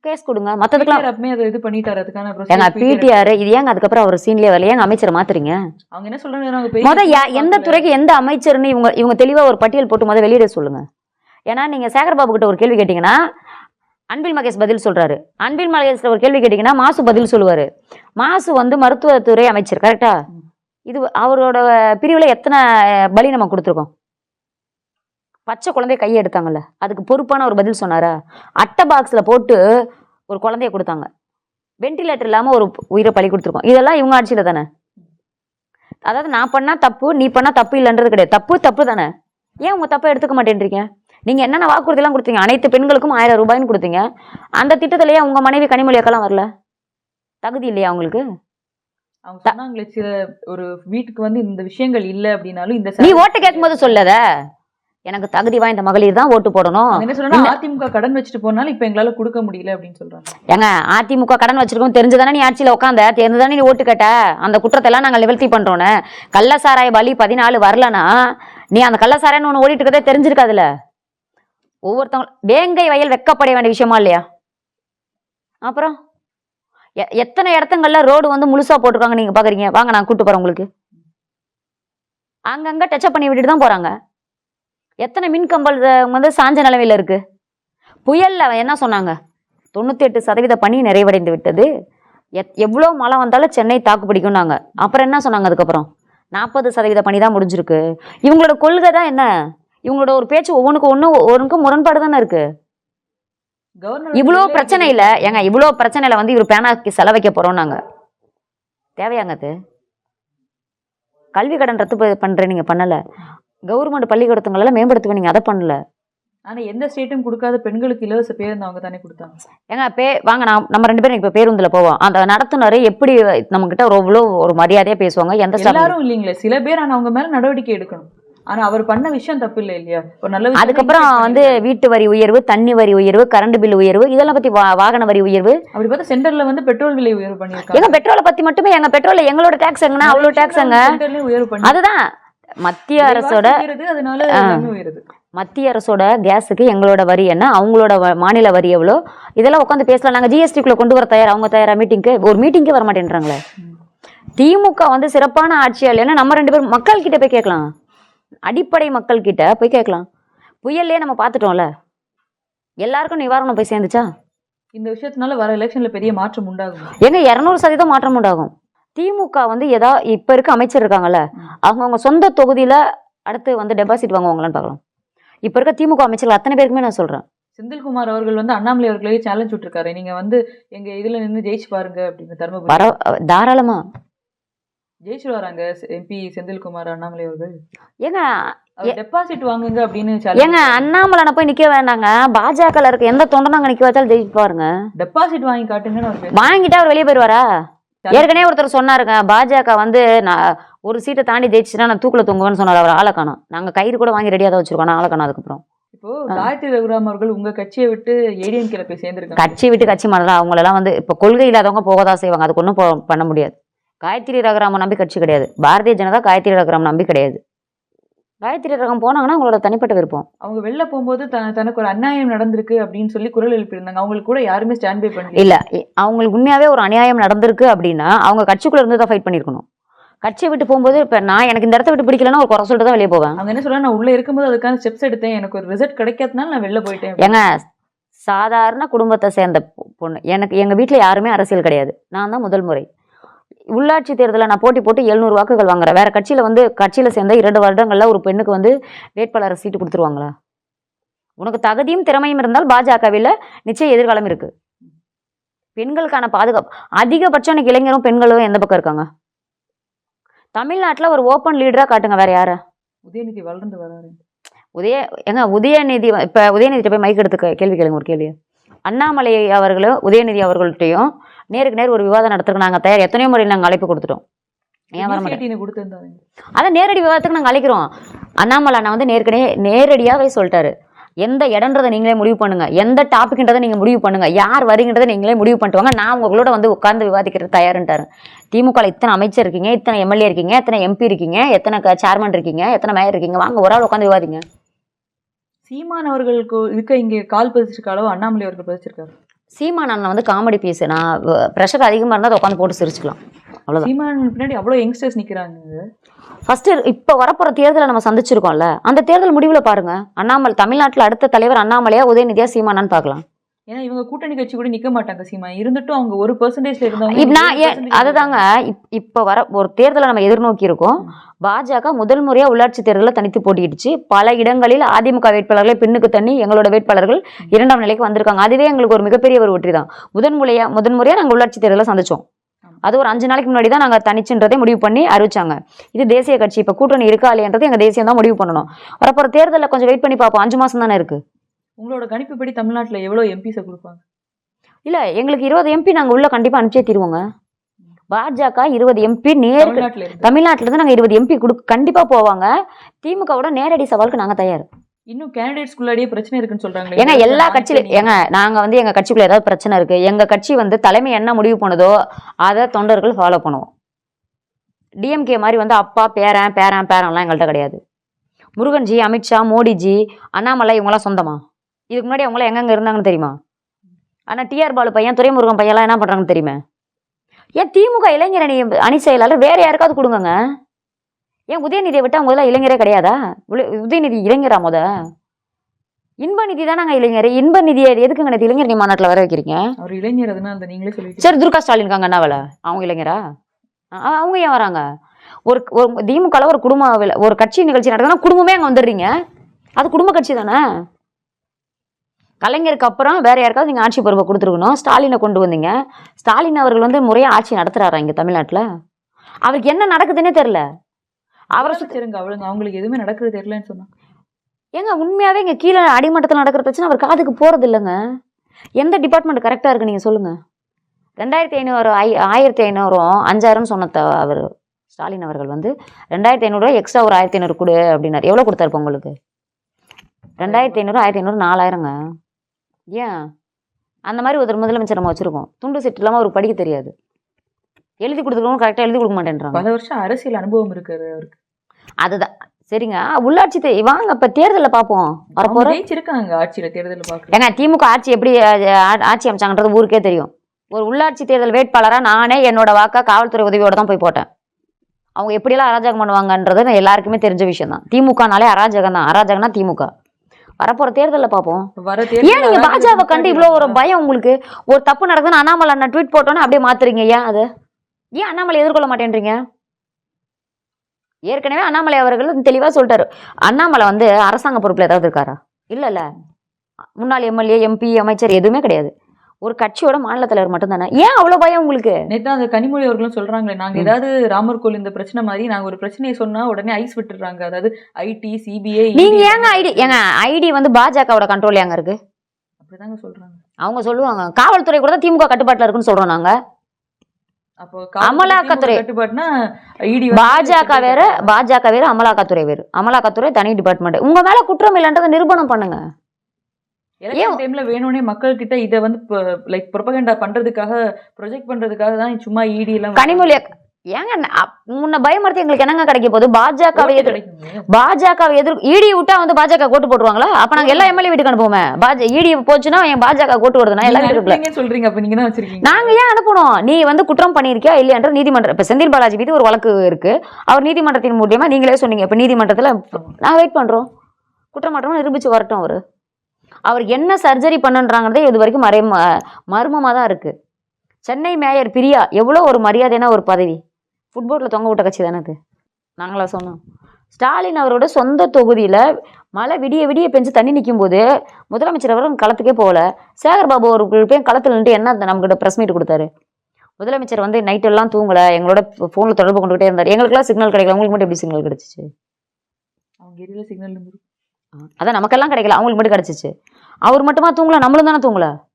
கேஸ் கொடுங்க. மத்ததுக்கெல்லாம் அதை இது பண்ணிட்டாரு அதுக்கான PTR பிடிஆர் இது ஏங்க அதுக்கப்புறம் அவர் சீன்லயே வரல ஏங்க அமைச்சரை மாத்துறீங்க? அவங்க என்ன சொல்றாங்க முத எந்த. துறைக்கு எந்த அமைச்சர்னு இவங்க இவங்க தெளிவா ஒரு பட்டியல் போட்டு முத வெளியிட சொல்லுங்க. ஏன்னா நீங்க சேகர் பாபு கிட்ட ஒரு கேள்வி கேட்டீங்கன்னா அன்பில் மகேஷ் பதில் சொல்கிறாரு அன்பில் மகேஷில் ஒரு கேள்வி கேட்டிங்கன்னா மாசு பதில் சொல்லுவார். மாசு வந்து மருத்துவத்துறை அமைச்சர் கரெக்டா இது அவரோட பிரிவில் எத்தனை பலி நம்ம கொடுத்துருக்கோம்? பச்சை குழந்தைய கையை எடுத்தாங்கல்ல அதுக்கு பொறுப்பான ஒரு பதில் சொன்னாரா? அட்டை பாக்ஸில் போட்டு ஒரு குழந்தைய கொடுத்தாங்க. வென்டிலேட்டர் இல்லாமல் ஒரு உயிரை பலி கொடுத்துருக்கோம். இதெல்லாம் இவங்க ஆட்சியில் தானே? அதாவது நான் பண்ணால் தப்பு நீ பண்ணால் தப்பு இல்லைன்றது கிடையாது. தப்பு தப்பு தானே? ஏன் உங்கள் தப்பை எடுத்துக்க மாட்டேன்றீங்க? நீங்க என்னென்ன வாக்குறுதிலாம் கொடுத்தீங்க? அனைத்து பெண்களுக்கும் ஆயிரம் ரூபாய்ன்னு கொடுத்தீங்க. அந்த திட்டத்திலேயே உங்க மனைவி கனிமொழி அக்கெல்லாம் வரல? தகுதி இல்லையா அவங்களுக்கு அவங்க சொன்னாங்களே சில ஒரு வீட்டுக்கு வந்து இந்த விஷயங்கள் இல்ல அப்படின்னாலும் இந்த நீ ஓட்டு கேட்கும்போது சொல்லத? எனக்கு தகுதி வாய்ந்த மகளிர் தான் ஓட்டு போடணும். என்ன சொல்றாங்க அதிமுக கடன் வச்சுட்டு போனாலும் இப்ப எங்களால கொடுக்க முடியல அப்படின்னு சொல்றாங்க. ஏங்க அதிமுக கடன் வச்சிருக்கோம் தெரிஞ்சுதானே நீ ஆட்சியில் உட்காந்த தெரிஞ்சுதானே நீ ஓட்டு கேட்ட? அந்த குற்றத்தெல்லாம் நாங்கள் நிவர்த்தி பண்றோன்னு. கள்ளசாராய பலி பதினாலு வரலனா நீ அந்த கள்ளசாராயன்னு ஒன்று ஓடிட்டு இருக்கதே தெரிஞ்சிருக்காதுல ஒவ்வொருத்தவங்க வேங்கை வயல் வெக்கப்பட வேண்டிய விஷயமா இல்லையா? அப்புறம் எத்தனை இடத்துங்கள்ல ரோடு வந்து முழுசா போட்டிருக்காங்க நீங்க பாக்குறீங்க? வாங்க நான் கூட்டு போறேன் உங்களுக்கு. அங்கங்க டச்சப் பண்ணி விட்டுட்டு தான் போறாங்க. எத்தனை மின் கம்பல் வந்து சாஞ்ச நிலவையில் இருக்கு? புயல்ல என்ன சொன்னாங்க? தொண்ணூத்தி எட்டு சதவீத பணி நிறைவடைந்து விட்டது. எத் எவ்வளோ மழை வந்தாலும் சென்னை தாக்கு பிடிக்கும்னாங்க. அப்புறம் என்ன சொன்னாங்க அதுக்கப்புறம்? நாற்பது சதவீத பணி தான் முடிஞ்சிருக்கு. இவங்களோட கொள்கை தான் என்ன? இவங்களோட ஒரு பேச்சு ஒவ்வொன்றுக்கு ஒன்று ஒவ்வொன்றுக்கும் முரண்பாடு தானே இருக்கு? இவ்வளோ பிரச்சனையில ஏங்க இவ்வளோ பிரச்சனையில வந்து இவர் பேனாக்கு செலவைக்க போறோம் நாங்க தேவையாங்க அது? கல்வி கடன் ரத்து ப- பண்றேன் நீங்க பண்ணல. கவர்மெண்ட் பள்ளிக்கூடத்துங்களெல்லாம் மேம்படுத்துவேன் நீங்க அதை பண்ணல. ஆனா எந்த ஸ்டேட்டும் கொடுக்காத பெண்களுக்கு இலவச பேருந்து அவங்க தானே கொடுத்தாங்க. ஏங்க பே வாங்க நான் நம்ம ரெண்டு பேரும் இப்போ பேருந்துல போவோம். அந்த நடத்துனர் எப்படி நம்ம கிட்ட எவ்வளோ ஒரு மரியாதையா பேசுவாங்க? எந்த எல்லாரும் இல்லைங்களே சில பேர் ஆனா அவங்க மேல நடவடிக்கை எடுக்கணும். ஆனா அவர் பண்ண விஷயம் தப்பு இல்லை இல்லையா? ஒரு நல்ல விஷயம் அதுக்கப்புறம் வந்து வீட்டு வரி உயர்வு தண்ணி வரி உயர்வு கரண்ட் பில் உயர்வு இதெல்லாம் பத்தி வாகன வரி உயர்வு. அப்படி பார்த்தா சென்டர்ல வந்து பெட்ரோல் விலை உயர்வு எங்க பண்ணிருக்காங்க பெட்ரோலை பத்தி மட்டுமே எங்க பெட்ரோல் எங்களோட டாக்ஸ் எங்கன்னா அவ்வளோ டாக்ஸ்ங்க சென்டர்லயும் உயர்வு பண்ணி அதுதான். மத்திய அரசோட மத்திய அரசோட கேஸுக்கு எங்களோட வரி என்ன? அவங்களோட மாநில வரி எவ்வளோ? இதெல்லாம் உட்காந்து பேசலாம். நாங்கள் ஜிஎஸ்டிக்குள்ள கொண்டு வர தயார் அவங்க தயாரா? மீட்டிங்க்கு ஒரு மீட்டிங்கே வர மாட்டேன்றாங்களே. திமுக வந்து சிறப்பான ஆட்சியால் ஏன்னா நம்ம ரெண்டு பேரும் மக்கள் கிட்ட போய் கேட்கலாம். அடிப்படை மக்கள் கிட்ட போய் கேட்கலாம். புயல்லே நம்ம பார்த்துட்டோம்ல. எல்லாருக்கும் நிவாரணம் போய் சேர்ந்துச்சா? இந்த விஷயத்தினால வர எலெக்ஷன்ல பெரிய மாற்றம் உண்டாகும். எங்க இரநூறு சதவீதம் மாற்றம் உண்டாகும். திமுக வந்து ஏதா இப்ப இருக்க அமைச்சர் இருக்காங்கல்ல. அவங்கவுங்க சொந்த தொகுதியில அடுத்து வந்து டெபாசிட் வாங்குவாங்களான்னு பார்க்கலாம். இப்ப இருக்க திமுக அமைச்சர்கள் அத்தனை பேருக்குமே நான் சொல்றேன். செந்தில்குமார் அவர்கள் வந்து அண்ணாமலை அவர்களே சேலஞ்ச் விட்டுருக்காரு. நீங்க வந்து எங்க இதுல நின்னு ஜெயிச்சு பாருங்க அப்படின்னு தர்மபுரி தாராளமா. ஜெயிச்சு வராங்க எம்பி செந்தில்குமார் அண்ணாமலை அவர்கள். ஏங்க டெபாசிட் வாங்குங்க அப்படின்னு ஏங்க அண்ணாமலை போய் நிக்க வேண்டாங்க. பாஜக இருக்க எந்த தொண்டனும் அங்க நிக்க வச்சாலும் ஜெயிச்சு பாருங்க. டெபாசிட் வாங்கி காட்டுங்கன்னு பேசுறாரு. வாங்கிட்டு அவர் வெளியே போயிருவாரா? ஏற்கனவே ஒருத்தர் சொன்னாருங்க பாஜக வந்து நான் ஒரு சீட்டை தாண்டி ஜெயிச்சுன்னா நான் தூக்குல தொங்குவேன்னு சொன்னார் அவர் ஆளை காணோம். நாங்க கயிறு கூட வாங்கி ரெடியாக தான் வச்சிருக்கோம் நான் ஆளை காணோம் அதுக்கப்புறம். இப்போ காயத்ரி ரகுராம் அவர்கள் உங்க கட்சியை விட்டு ஏடிஎம்கேல போய் சேர்ந்திருக்காங்க. கட்சி விட்டு கட்சி மாறலாம் அவங்களெல்லாம் வந்து இப்போ கொள்கை இல்லாதவங்க போக தான் செய்வாங்க அதுக்கு ஒன்றும் பண்ண முடியாது. காயத்ரி ரகுராமன் நம்பி கட்சி கிடையாது. பாரதிய ஜனதா காயத்ரி ரகுராமன் நம்பி கிடையாது. காயத்ரி ரகம் போனாங்கன்னா அவங்களோட தனிப்பட்ட விருப்பம். அவங்க வெளில போகும்போது த- தனக்கு ஒரு அநியாயம் நடந்திருக்கு அப்படின்னு சொல்லி குரல் எழுப்பியிருந்தாங்க. அவங்களுக்கு கூட யாருமே ஸ்டாண்ட் பை பண்ணல. இல்ல அவங்களுக்கு உண்மையாவே ஒரு அநியாயம் நடந்திருக்கு அப்படின்னா அவங்க கட்சிக்குள்ள இருந்து தான் ஃபைட் பண்ணிருக்கணும் கட்சியை விட்டு போகும்போது இப்ப நான் எனக்கு இந்த இடத்த விட்டு பிடிக்கலன்னா ஒரு குறை சொல்லிட்டு தான் வெளியே போவேன். அவங்க என்ன சொல்றாங்க? நான் உள்ள இருக்கும்போது அதுக்கான ஸ்டெப்ஸ் எடுத்தேன். எனக்கு ஒரு ரிசல்ட் கிடைக்காதனால நான் வெளில போயிட்டேன். ஏங்க சாதாரண குடும்பத்தை சேர்ந்த பொண்ணு. எனக்கு எங்க வீட்ல யாருமே அரசியல் கிடையாது. நான் தான் முதல் முறை. உள்ளாட்சி தேர்தலில் நான் போட்டி போட்டு எழுநூறு வாக்குகள் வாங்குறேன். வேற கட்சியில வந்து கட்சியில சேர்ந்த இரண்டு வருடங்கள்ல ஒரு பெண்ணுக்கு வந்து வேட்பாளர் சீட்டு கொடுத்துருவாங்களா? உனக்கு தகுதியும் திறமையும் இருந்தால் பாஜகவில் நிச்சயம் எதிர்காலம் இருக்கு. பெண்களுக்கான பாதுகாப்பு அதிகபட்சம் இன்னைக்கு இளைஞரும் பெண்களும் எந்த பக்கம் இருக்காங்க? தமிழ்நாட்டுல ஒரு ஓப்பன் லீடரா காட்டுங்க வேற யார? உதயநிதி வளர்ந்து வராரு. உதய ஏங்க உதயநிதி இப்ப உதயநிதிட்ட போய் மைக் எடுத்து கேள்வி கேளுங்க ஒரு கேள்வி. அண்ணாமலை அவர்களும் உதயநிதி அவர்கள்ட்டையும் நேருக்கு நேர் ஒரு விவாதம் நடத்துறதுக்கு நாங்க தயார் எத்தனையோ முறை நாங்க அழைப்பு கொடுத்துட்டோம். ஏன் வர மாட்டேன்? அதான் நேரடி விவாதத்துக்கு நாங்க அழைக்கிறோம். அண்ணாமலை அண்ணா வந்து நேர்கனே நேரடியாவே சொல்லிட்டாரு. எந்த இடன்றதை நீங்களே முடிவு பண்ணுங்க. எந்த டாபிக்ன்றதை நீங்க முடிவு பண்ணுங்க. யார் வரீங்கன்றதை நீங்களே முடிவு பண்ணிட்டு வாங்க. நான் உங்களோட வந்து உட்கார்ந்து விவாதிக்கிறது தயாருன்ட்டாரு. திமுக இத்தனை அமைச்சர் இருக்கீங்க இத்தனை எம்எல்ஏ இருக்கீங்க எத்தனை எம்பி இருக்கீங்க எத்தனை சேர்மன் இருக்கீங்க எத்தனை மேயர் இருக்கீங்க? வாங்க ஒரு ஆள் உட்காந்து விவாதிங்க. சீமான் அவர்களுக்கு இருக்க இங்க கால் பதிச்சிருக்க அளவு அண்ணாமலை அவர்கள் பதிச்சிருக்காரு. சீமான் அண்ணன் வந்து காமெடி பீஸ் நான் ப்ரெஷர் அதிகமாக இருந்தால் அதை உட்காந்து போட்டு சிரிச்சுக்கலாம். அவ்வளோதான் சீமான் பின்னாடி அவ்வளவு யங்ஸ்டர்ஸ் நிக்கிறாங்க. ஃபர்ஸ்ட் இப்போ வரப்போகிற தேர்தலை நம்ம சந்திச்சிருக்கோம்ல அந்த தேர்தல் முடிவில் பாருங்க. அண்ணாமலை தமிழ்நாட்டில் அடுத்த தலைவர் அண்ணாமலையா உதயநிதியா சீமானான்னு பார்க்கலாம். ஏன்னா இவங்க கூட்டணி கட்சி கூட நிக்க மாட்டாங்க சீமா. இருந்துட்டும் அவங்க ஒரு பெர்சன்டேஜ்ல ஏன் அதுதாங்க. இப்- இப்ப வர ஒரு தேர்தலை நம்ம எதிர்நோக்கி இருக்கோம் பாஜக முதல் முறையா உள்ளாட்சி தேர்தலில் தனித்து போட்டியிடுச்சு. பல இடங்களில் அதிமுக வேட்பாளர்களை பின்னுக்கு தண்ணி எங்களோட வேட்பாளர்கள் இரண்டாம் நிலைக்கு வந்திருக்காங்க. அதுவே எங்களுக்கு ஒரு மிகப்பெரிய ஒரு வெற்றி தான் முதன் முறையா முதன் முறையா நாங்கள் உள்ளாட்சி தேர்தலை சந்திச்சோம். அது ஒரு அஞ்சு நாளைக்கு முன்னாடி தான் நாங்கள் தனிச்சுன்றதை முடிவு பண்ணி அறிவிச்சாங்க. இது தேசிய கட்சி. இப்போ கூட்டணி இருக்கா இல்லையன்றது எங்கள் தேசியம் தான் முடிவு பண்ணணும். வரப்போகிற தேர்தலில் கொஞ்சம் வெயிட் பண்ணி பார்ப்போம். அஞ்சு மாதம் தானே இருக்குது உங்களோட கணிப்புப்படி தமிழ்நாட்டுல எவ்வளவு எம்பிஸை கொடுப்பாங்க? இல்லை எங்களுக்கு இருபது எம்பி நாங்கள் உள்ள கண்டிப்பாக அனுப்பிச்சே தீருவோங்க. பாஜக இருபது எம்பி நேர் தமிழ்நாட்டுல இருந்து? தமிழ்நாட்டுல இருந்து நாங்கள் இருபது எம்பி கொடு கண்டிப்பாக போவாங்க. திமுகவோட நேரடி சவாலுக்கு நாங்கள் தயார். இன்னும் கேண்டிடேட்ஸ்குள்ளாடியே பிரச்சனை இருக்குன்னு சொல்றாங்களே ஏங்க எல்லா கட்சியில ஏங்க நாங்கள் வந்து எங்கள் கட்சிக்குள்ள ஏதாவது பிரச்சனை இருக்குது எங்கள் கட்சி வந்து தலைமை என்ன முடிவு பண்ணுதோ அதை தொண்டர்கள் ஃபாலோ பண்ணுவோம். டிஎம்கே மாதிரி வந்து அப்பா பேரன் பேரன் பேரன்லாம் எங்கள்கிட்ட கிடையாது. முருகன்ஜி அமித்ஷா மோடிஜி அண்ணாமலை இவங்களாம் சொந்தமா? இதுக்கு முன்னாடி அவங்களாம் எங்கெங்க இருந்தாங்கன்னு தெரியுமா? ஆனால் டிஆர் பாலு பையன் துரைமுருகன் பையன்லாம் என்ன பண்ணுறாங்கன்னு தெரியுமா? ஏன் திமுக இளைஞர் அணி அணி செயலாளர் வேற யாருக்காவது கொடுங்கங்க? ஏன் உதயநிதியை விட்டு அவங்க இதெல்லாம் இளைஞரே கிடையாதா? உல- உதயநிதி இளைஞரா முத? இன்ப நிதி தானங்க இளைஞர். இன்ப நிதியை எதுக்குங்க நேத்து இளைஞர் நீ மாநாட்டில் வர வைக்கிறீங்க? அவர் இளைஞர் அந்த நீங்களே சரி துர்கா ஸ்டாலின் இருக்காங்க என்ன வேலை அவங்க இளைஞரா? அவங்க ஏன் வராங்க? ஒரு ஒரு திமுகவில் ஒரு குடும்ப ஒரு கட்சி நிகழ்ச்சி நடக்குதுன்னா குடும்பமே அங்கே வந்துடுறீங்க. அது குடும்ப கட்சி தானே? கலைஞருக்கு அப்புறம் வேற யாருக்காவது நீங்கள் ஆட்சி பொறுப்பை கொடுத்துருக்கணும். ஸ்டாலினை கொண்டு வந்தீங்க. ஸ்டாலின் அவர்கள் வந்து முறையாக ஆட்சி நடத்துறாரா இங்கே தமிழ்நாட்டில்? அவருக்கு என்ன நடக்குதுன்னே தெரில அவரை சுத்தி சரிங்க அவளுங்க அவங்களுக்கு எதுவுமே நடக்கிறது தெரியலன்னு சொன்னா ஏங்க உண்மையாகவே இங்கே கீழே அடிமட்டத்தில் நடக்கிற பிரச்சனை அவர் காதுக்கு போகிறது இல்லைங்க. எந்த டிபார்ட்மெண்ட் கரெக்டாக இருக்கு நீங்கள் சொல்லுங்கள் ரெண்டாயிரத்தி ஐநூறு ஐ ஆயிரத்தி ஐநூறும் அஞ்சாயிரம்னு சொன்ன அவர் ஸ்டாலின் அவர்கள் வந்து ரெண்டாயிரத்தி ஐநூறுரூவா எக்ஸ்ட்ரா ஒரு ஆயிரத்தி ஐநூறு கொடு அப்படின்னாரு. எவ்வளோ கொடுத்தாரு இப்ப உங்களுக்கு? ரெண்டாயிரத்தி ஐநூறு ஆயிரத்தி ஐநூறு நாலாயிரங்க. ஏன்? அந்த மாதிரி ஒரு முதலமைச்சர் நம்ம வச்சுருக்கோம். துண்டு செட்டு இல்லாமல் அவருக்கு படிக்க தெரியாது. எழுதி கொடுத்துருக்கோம் கரெக்டாக எழுதி கொடுக்க மாட்டேன்றாங்க. பல வருஷம் அரசியல் அனுபவம் இருக்குது அவருக்கு. அதுதான். சரிங்க. உள்ளாட்சி வாங்க இப்போ தேர்தலில் பார்ப்போம் வரப்போகிற ஜெயிச்சிருக்காங்க ஆட்சியில தேர்தலில் பாக்குறேன் ஏங்க திமுக ஆட்சி எப்படி ஆட்சி அமைச்சாங்கன்றது ஊருக்கே தெரியும். ஒரு உள்ளாட்சி தேர்தல் வேட்பாளராக நானே என்னோட வாக்கா காவல்துறை உதவியோட தான் போய் போட்டேன். அவங்க எப்படியெல்லாம் அராஜகம் பண்ணுவாங்கன்றது நான் எல்லாருக்குமே தெரிஞ்ச விஷயம் தான் திமுகனாலே அராஜகம் தான் அராஜகம்னா திமுக. வரப்போற தேர்தலில் பார்ப்போம் ஏன் நீங்க பாஜக கண்டு இவ்வளோ ஒரு பயம் உங்களுக்கு? ஒரு தப்பு நடக்குதுன்னு அண்ணாமலை அண்ணன் ட்வீட் போட்டோன்னே அப்படியே மாத்துறீங்க ஏன் அது? ஏன் அண்ணாமலை எதிர்கொள்ள மாட்டேன்றீங்க? ஏற்கனவே அண்ணாமலை அவர்கள் தெளிவா சொல்லிட்டாரு. அண்ணாமலை வந்து அரசாங்க பொறுப்புல ஏதாவது இருக்காரா? இல்ல முன்னாள் எம்எல்ஏ எம்பி அமைச்சர் எதுவுமே கிடையாது. ஒரு கட்சியோட மாநில தலைவர் மட்டும்தானே? ஏன் அவ்வளவு பயம் உங்களுக்கு? நேத்து அந்த கனிமொழி அவர்களும் சொல்றாங்களே நாங்க ம். ஏதாவது ராமர் கோயில் இந்த பிரச்சனை மாதிரி நாங்க ஒரு பிரச்சனையை சொன்னா உடனே ஐஸ் விட்டுறாங்க. அதாவது ஐடி சிபிஐ நீங்க ஏங்க ஐடி ஏங்க ஐடி வந்து பாஜகவோட கண்ட்ரோல் ஏங்க இருக்கு? அப்படிதாங்க சொல்றாங்க. அவங்க சொல்லுவாங்க காவல்துறை கூட தான் திமுக கட்டுப்பாட்டுல இருக்குன்னு சொல்றோம் நாங்க. அமலாக்கத்துறை. இடி பாஜக வேற பாஜக வேற அமலாக்கத்துறை வேறு. அமலாக்கத்துறை தனி டிபார்ட்மெண்ட் உங்க மேல குற்றம் இல்லைன்றதை நிரூபணம் பண்ணுங்க. எலெக்ஷன் டைம்ல வேணும்னே மக்கள் கிட்ட இத வந்து லைக் ப்ரொபகண்டா பண்றதுக்காக ப்ரொஜெக்ட் பண்றதுக்காக தான் சும்மா இடி எல்லாம் கனிமொழி ஏங்க முன்ன பயமுறுத்தி எங்களுக்கு என்னங்க கிடைக்க போகுது? பாஜகவை எதிர். பாஜகவை எதிர் இடி விட்டா வந்து பாஜக கோட்டு போட்டுருவாங்களா? அப்ப நாங்க எல்லா எம்எல்ஏ வீட்டுக்கு அனுப்புவோமே. பாஜ இடி போச்சுன்னா என் பாஜக கோட்டு வருதுன்னா எல்லா அனுப்புறீங்கன்னு சொல்றீங்க அப்ப நீங்க தான் வச்சிருக்கீங்க. நாங்க ஏன் அனுப்பணும் நீ வந்து குற்றம் பண்ணியிருக்கியா இல்லையன்ற நீதிமன்றம் இப்ப செந்தில் பாலாஜி மீது ஒரு வழக்கு இருக்கு. அவர் நீதிமன்றத்தின் மூலியமா நீங்களே சொன்னீங்க இப்ப நீதிமன்றத்துல நான் வெயிட் பண்றோம். குற்றமாற்றம் நிரூபிச்சு வரட்டும் அவரு. அவர் என்ன சர்ஜரி பண்ணுன்றாங்கிறதே இது வரைக்கும் மறை மர்மமாக தான் இருக்கு. சென்னை மேயர் பிரியா எவ்வளோ ஒரு மரியாதையான ஒரு பதவி? ஃபுட்போர்டில் தொங்க விட்ட கட்சி தானே அது? நாங்களா சொன்னோம். ஸ்டாலின் அவரோட சொந்த தொகுதியில் மழை விடிய விடிய பெஞ்சு தண்ணி நிற்கும் போது முதலமைச்சர் அவரும் களத்துக்கே போகல. சேகர் பாபு அவர்கள் போய் களத்தில் நின்று என்ன நம்மகிட்ட ப்ரெஸ் மீட் கொடுத்தாரு? முதலமைச்சர் வந்து நைட் எல்லாம் தூங்கல எங்களோட ஃபோனில் தொடர்பு கொண்டுகிட்டே இருந்தார். எங்களுக்கெல்லாம் சிக்னல் கிடைக்கல. உங்களுக்கு மட்டும் எப்படி சிக்னல் கிடைச்சிச்சு? அவங்க சிக்னல் அதான் நமக்கெல்லாம் கிடைக்கல. அவங்களுக்கு மட்டும் கிடைச்சிச்சு. அவர் மட்டுமா தூங்கல? நம்மளும் தானே தூங்கல?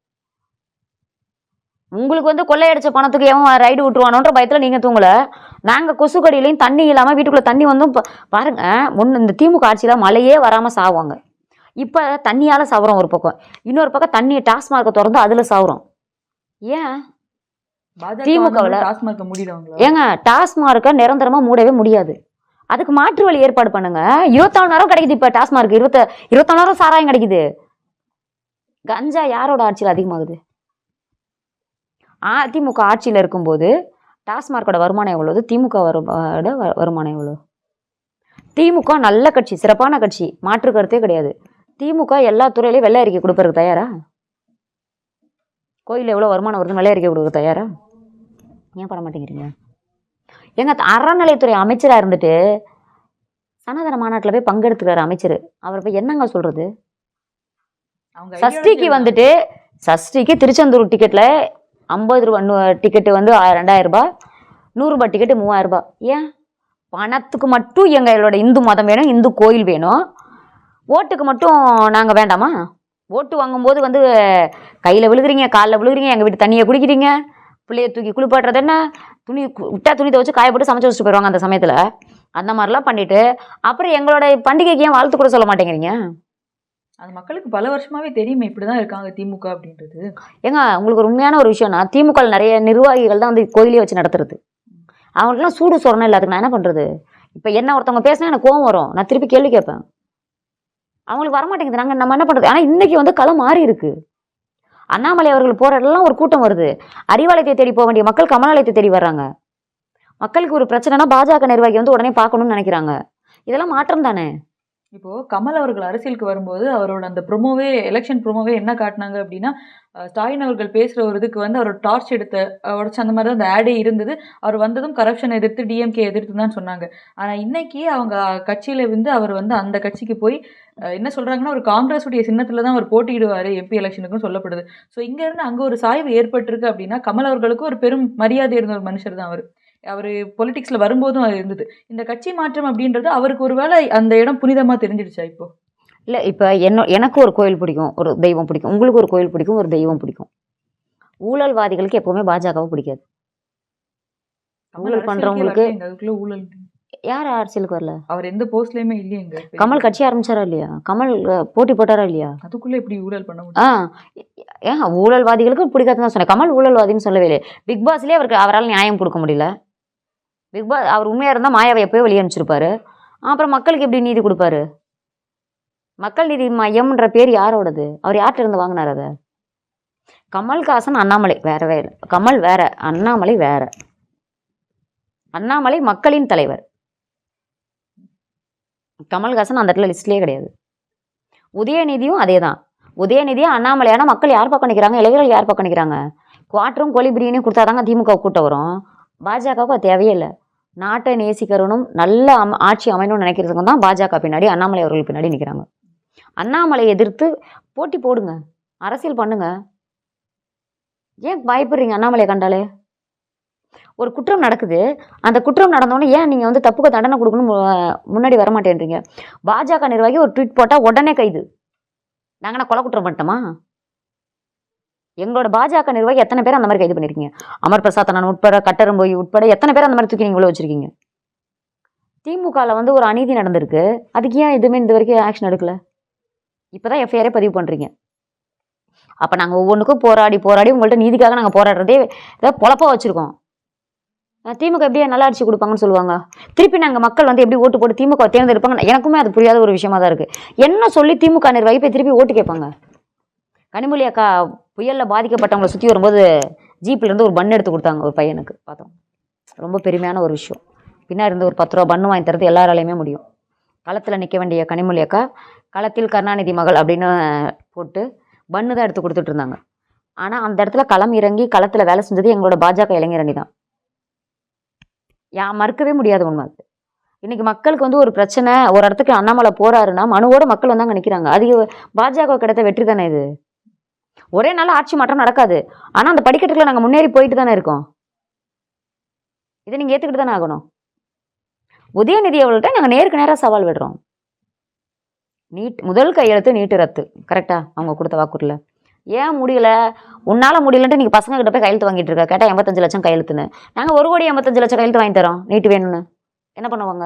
உங்களுக்கு வந்து கொள்ளையடிச்ச பணத்துக்கு எவன் ரைடு விட்டுருவானோன்ற பயத்துல நீங்க தூங்கல. நாங்க கொசு கடியிலையும் தண்ணி இல்லாம வீட்டுக்குள்ள தண்ணி வந்தும் பாருங்க முன்ன இந்த திமுக ஆட்சியில மழையே வராம சாவாங்க இப்ப தண்ணியால சாவுறோம் ஒரு பக்கம். இன்னொரு பக்கம் தண்ணி டாஸ்மார்க்கை திறந்து அதுல சாவுறோம். ஏன்? திமுகவுல- டாஸ்மார்க்க மூடிடுவாங்களா? ஏங்க டாஸ்மார்க்கை நிரந்தரமா மூடவே முடியாது. அதுக்கு மாற்று வழி ஏற்பாடு பண்ணுங்க. இருபத்தாலு நேரம் கிடைக்குது இப்ப டாஸ்மார்க். இருபத்த இருபத்தாலு நேரம் சாராயம் கிடைக்குது. கஞ்சா யாரோட ஆட்சியில் அதிகமாகுது? அதிமுக ஆட்சியில் இருக்கும்போது டாஸ்மார்க்கோட வருமானம் எவ்வளோ திமுக வரு- வருமானம் எவ்வளோ திமுக நல்ல கட்சி சிறப்பான கட்சி மாற்று கருத்தே கிடையாது. திமுக எல்லா துறையிலையும் வெள்ளை அறிக்கை கொடுப்பதற்கு தயாரா? கோயிலில் எவ்வளோ வருமானம் வருது வெள்ளை அறிக்கை கொடுக்க தயாரா? ஏன் பண்ண மாட்டேங்கிறீங்க? எங்க அறநிலைத்துறை அமைச்சராக இருந்துட்டு சனாதன மாநாட்டில் போய் பங்கெடுத்துக்கிறார் அமைச்சர். அவர் போய் என்னங்க சொல்கிறது சஷ்டிக்கு வந்துட்டு சஷ்டிக்கு திருச்செந்தூர் டிக்கெட்ல ஐம்பது ரூபா டிக்கெட்டு வந்து ரெண்டாயிரம் ரூபாய் நூறுரூபா டிக்கெட்டு மூவாயிரம் ரூபாய் ஏன்? பணத்துக்கு மட்டும் எங்களோட இந்து மதம் வேணும் இந்து கோயில் வேணும். ஓட்டுக்கு மட்டும் நாங்கள் வேண்டாமா? ஓட்டு வாங்கும்போது வந்து கையில் விழுகுறீங்க காலில் விழுகுறீங்க எங்கள் வீட்டு தண்ணியை குடிக்கிறீங்க. பிள்ளைய தூக்கி குளிப்பாட்டுறது என்ன? துணி விட்டா துணி துவச்சு காய போட்டு சமைச்சு வச்சுட்டு போயிடுவாங்க அந்த சமயத்தில். அந்த மாதிரிலாம் பண்ணிட்டு அப்புறம் எங்களோட பண்டிகைக்கு ஏன் வாழ்த்து கூட சொல்ல மாட்டேங்கிறீங்க? அது மக்களுக்கு பல வருஷமாவே தெரியுமே இப்படிதான் இருக்காங்க திமுக அப்படின்றது. ஏங்க உங்களுக்கு ஒரு உண்மையான ஒரு விஷயம்னா திமுக நிறைய நிர்வாகிகள் தான் வந்து கோயிலே வச்சு நடத்துறது. அவங்களுக்குலாம் சூடு சொரணம் இல்லாதுக்கு நான் என்ன பண்ணுறது இப்போ என்ன ஒருத்தவங்க பேசினா எனக்கு கோவம் வரும். நான் திருப்பி கேள்வி கேட்பேன். அவங்களுக்கு வரமாட்டேங்குது. நாங்கள் நம்ம என்ன பண்ணுறது ஆனால் இன்னைக்கு வந்து களம் மாறி இருக்கு. அண்ணாமலை அவர்கள் போகிற இடம்லாம் ஒரு கூட்டம் வருது. அறிவாலயத்தை தேடி போக வேண்டிய மக்கள் கமலாலயத்தை தேடி வர்றாங்க. மக்களுக்கு ஒரு பிரச்சனைனா பாஜக நிர்வாகி வந்து உடனே பார்க்கணும்னு நினைக்கிறாங்க. இதெல்லாம் மாற்றம் தானே? இப்போ கமல் அவர்கள் அரசியலுக்கு வரும்போது அவரோட அந்த ப்ரொமோவே எலெக்ஷன் ப்ரொமோவே என்ன காட்டினாங்க அப்படின்னா ஸ்டாலின் அவர்கள் பேசுகிற ஒரு இதுக்கு வந்து அவர் டார்ச் எடுத்த உடச்சு அந்த மாதிரி தான் அந்த ஆடே இருந்தது. அவர் வந்ததும் கரப்ஷன் எதிர்த்து டிஎம்கே எதிர்த்து தான் சொன்னாங்க. ஆனால் இன்னைக்கு அவங்க கட்சியில வந்து அவர் வந்து அந்த கட்சிக்கு போய் என்ன சொல்றாங்கன்னா ஒரு காங்கிரஸுடைய சின்னத்துல தான் அவர் போட்டியிடுவாரு எம்பி எலெக்ஷனுக்கும் சொல்லப்படுது. ஸோ இங்கேருந்து அங்கே ஒரு சாய்வு ஏற்பட்டிருக்கு அப்படின்னா கமல் அவர்களுக்கு ஒரு பெரும் மரியாதை இருந்த ஒரு மனுஷர் தான் அவர். அவர் பொலிட்டிக்ஸ்ல வரும்போதும் அது இருந்தது. இந்த கட்சி மாற்றம் அப்படின்றது அவருக்கு ஒருவேளை அந்த இடம் புனிதமா தெரிஞ்சிடுச்சா இப்போ? இல்லை இப்போ என்ன எனக்கு ஒரு கோயில் பிடிக்கும் ஒரு தெய்வம் பிடிக்கும். உங்களுக்கு ஒரு கோயில் பிடிக்கும் ஒரு தெய்வம் பிடிக்கும். ஊழல்வாதிகளுக்கு எப்பவுமே பாஜகவை பிடிக்காது. ஊழல் அதுக்குள்ள ஊழல் யார் அரசியலுக்கு வரல? அவர் எந்த போஸ்ட்லயுமே இல்லையேங்க கமல் கட்சி ஆரம்பிச்சாரா இல்லையா? கமல் போட்டி போட்டாரா இல்லையா? அதுக்குள்ள எப்படி ஊழல் பண்ண ஆ ஏன் ஊழல்வாதிகளுக்கு பிடிக்காதுன்னு தான் சொன்னேன். கமல் ஊழல்வாதின்னு சொல்லவே இல்லை பிக் பாஸ்லேயே அவருக்கு அவரால் நியாயம் கொடுக்க முடியல. பிக்பாஸ் அவர் உண்மையாக இருந்தால் மாயாவை எப்போயோ வெளியே அனுப்பிச்சிருப்பாரு. அப்புறம் மக்களுக்கு எப்படி நீதி கொடுப்பாரு? மக்கள் நீதி மையம்ன்ற பேர் யாரோடது? அவர் யார்கிட்ட இருந்து வாங்கினார் அதை? கமல்ஹாசன் அண்ணாமலை வேறவே இல்லை கமல் வேற அண்ணாமலை வேற. அண்ணாமலை மக்களின் தலைவர். கமல்ஹாசன் அந்த இடத்துல லிஸ்ட்லேயே கிடையாது. உதயநிதியும் அதே தான் உதயநிதியும் அண்ணாமலையான மக்கள் யார் பக்கம் நிற்கிறாங்க இளைஞர்கள் யார் பக்கம் நிற்கிறாங்க குவாட்டரும் கோழி பிரியாணியும் கொடுத்தாதாங்க திமுக கூட்டம் வரும். பாஜகவுக்கு அது தேவையே இல்லை. நாட்டை நேசிக்கிறவனும் நல்ல அம் ஆட்சி அமையணும்னு நினைக்கிறதுக்கு தான் பாஜக பின்னாடி அண்ணாமலை அவர்கள் பின்னாடி நிற்கிறாங்க அண்ணாமலை எதிர்த்து போட்டி போடுங்க. அரசியல் பண்ணுங்க. ஏன் பயப்படுறீங்க அண்ணாமலை கண்டாலே? ஒரு குற்றம் நடக்குது. அந்த குற்றம் நடந்தோடனே ஏன் நீங்கள் வந்து தப்புக்கு தண்டனை கொடுக்கணும் முன்னாடி வரமாட்டேன்றீங்க? பாஜக நிர்வாகி ஒரு ட்வீட் போட்டால் உடனே கைது. நாங்கள் என்ன கொலை குற்றம் பண்ணிட்டோமா? எங்களோட பாஜக நிர்வாகி எத்தனை பேர் அந்த மாதிரி கைது பண்ணிருக்கீங்க? அமர் பிரசாத் அண்ணன் உட்பட கட்டரம்போய் உட்பட எத்தனை பேர் அந்த மாதிரி தூக்கி நீங்கள் உள்ள வச்சிருக்கீங்க? திமுகவில் வந்து ஒரு அநீதி நடந்திருக்கு. அதுக்கு ஏன் எதுவுமே இந்த வரைக்கும் ஆக்ஷன் எடுக்கல? இப்போ தான் எஃப்ஐஆரே பதிவு பண்ணுறீங்க அப்போ நாங்கள் ஒவ்வொன்றுக்கும் போராடி போராடி உங்கள்கிட்ட நீதிக்காக நாங்கள் போராடுறதே ஏதாவது பொழப்பாக வச்சுருக்கோம். திமுக எப்படியே நல்லா ஆட்சி கொடுப்பாங்கன்னு சொல்லுவாங்க? திருப்பி நாங்கள் மக்கள் வந்து எப்படி ஓட்டு போட்டு திமுக தேர்ந்தெடுப்பாங்க எனக்குமே அது புரியாத ஒரு விஷயமா தான் இருக்குது என்ன சொல்லி திமுக நிர்வாகி போய் திருப்பி ஓட்டு கேட்பாங்க? கனிமொழி அக்கா புயலில் பாதிக்கப்பட்டவங்களை சுற்றி வரும்போது ஜீப்லேருந்து ஒரு பன் எடுத்து கொடுத்தாங்க ஒரு பையனுக்கு. பார்த்தோம். ரொம்ப பெருமையான ஒரு விஷயம். பின்னாடி இருந்து ஒரு பத்து ரூபா பன்னு வாங்கி தரது எல்லாராலையுமே முடியும். களத்தில் நிற்க வேண்டிய கனிமொழி அக்கா களத்தில் கருணாநிதி மகள் அப்படின்னு போட்டு பன்னு தான் எடுத்து கொடுத்துட்டு இருந்தாங்க. ஆனால் அந்த இடத்துல களம் இறங்கி களத்தில் வேலை செஞ்சது எங்களோட பாஜக இளைஞரணி தான். யா மறுக்கவே முடியாத உண்மை அது. இன்றைக்கி மக்களுக்கு வந்து ஒரு பிரச்சனை ஒரு இடத்துக்கு அண்ணாமலை போகிறாருன்னா மனுவோட மக்கள் வந்து அங்கே நிற்கிறாங்க அது பாஜக கிடைத்த வெற்றி தானே இது? ஒரே நாள் ஆட்சி மாற்றம் நடக்காது. ஆனால் அந்த படிக்கட்டுக்குள்ள நாங்கள் முன்னேறி போயிட்டு தானே இருக்கோம். இதை நீங்கள் ஏற்றுக்கிட்டு தானே ஆகணும். உதயநிதி அவர்கள்ட்ட நாங்கள் நேருக்கு நேராக சவால் விடுறோம். நீட் முதல் கையெழுத்து நீட்டு ரத்து. கரெக்டாக அவங்க கொடுத்த வாக்குறில் ஏன் முடியல? உன்னால் முடியலன்ட்டு நீங்கள் பசங்க கிட்ட போய் கையெழுத்து வாங்கிட்டு இருக்க. கேட்டால் எண்பத்தஞ்சு லட்சம் கையெழுத்துன்னு. நாங்கள் ஒரு கோடி எண்பத்தஞ்சு லட்சம் கையெழுத்து வாங்கி தரோம். நீட்டு வேணும்னு. என்ன பண்ணுவாங்க?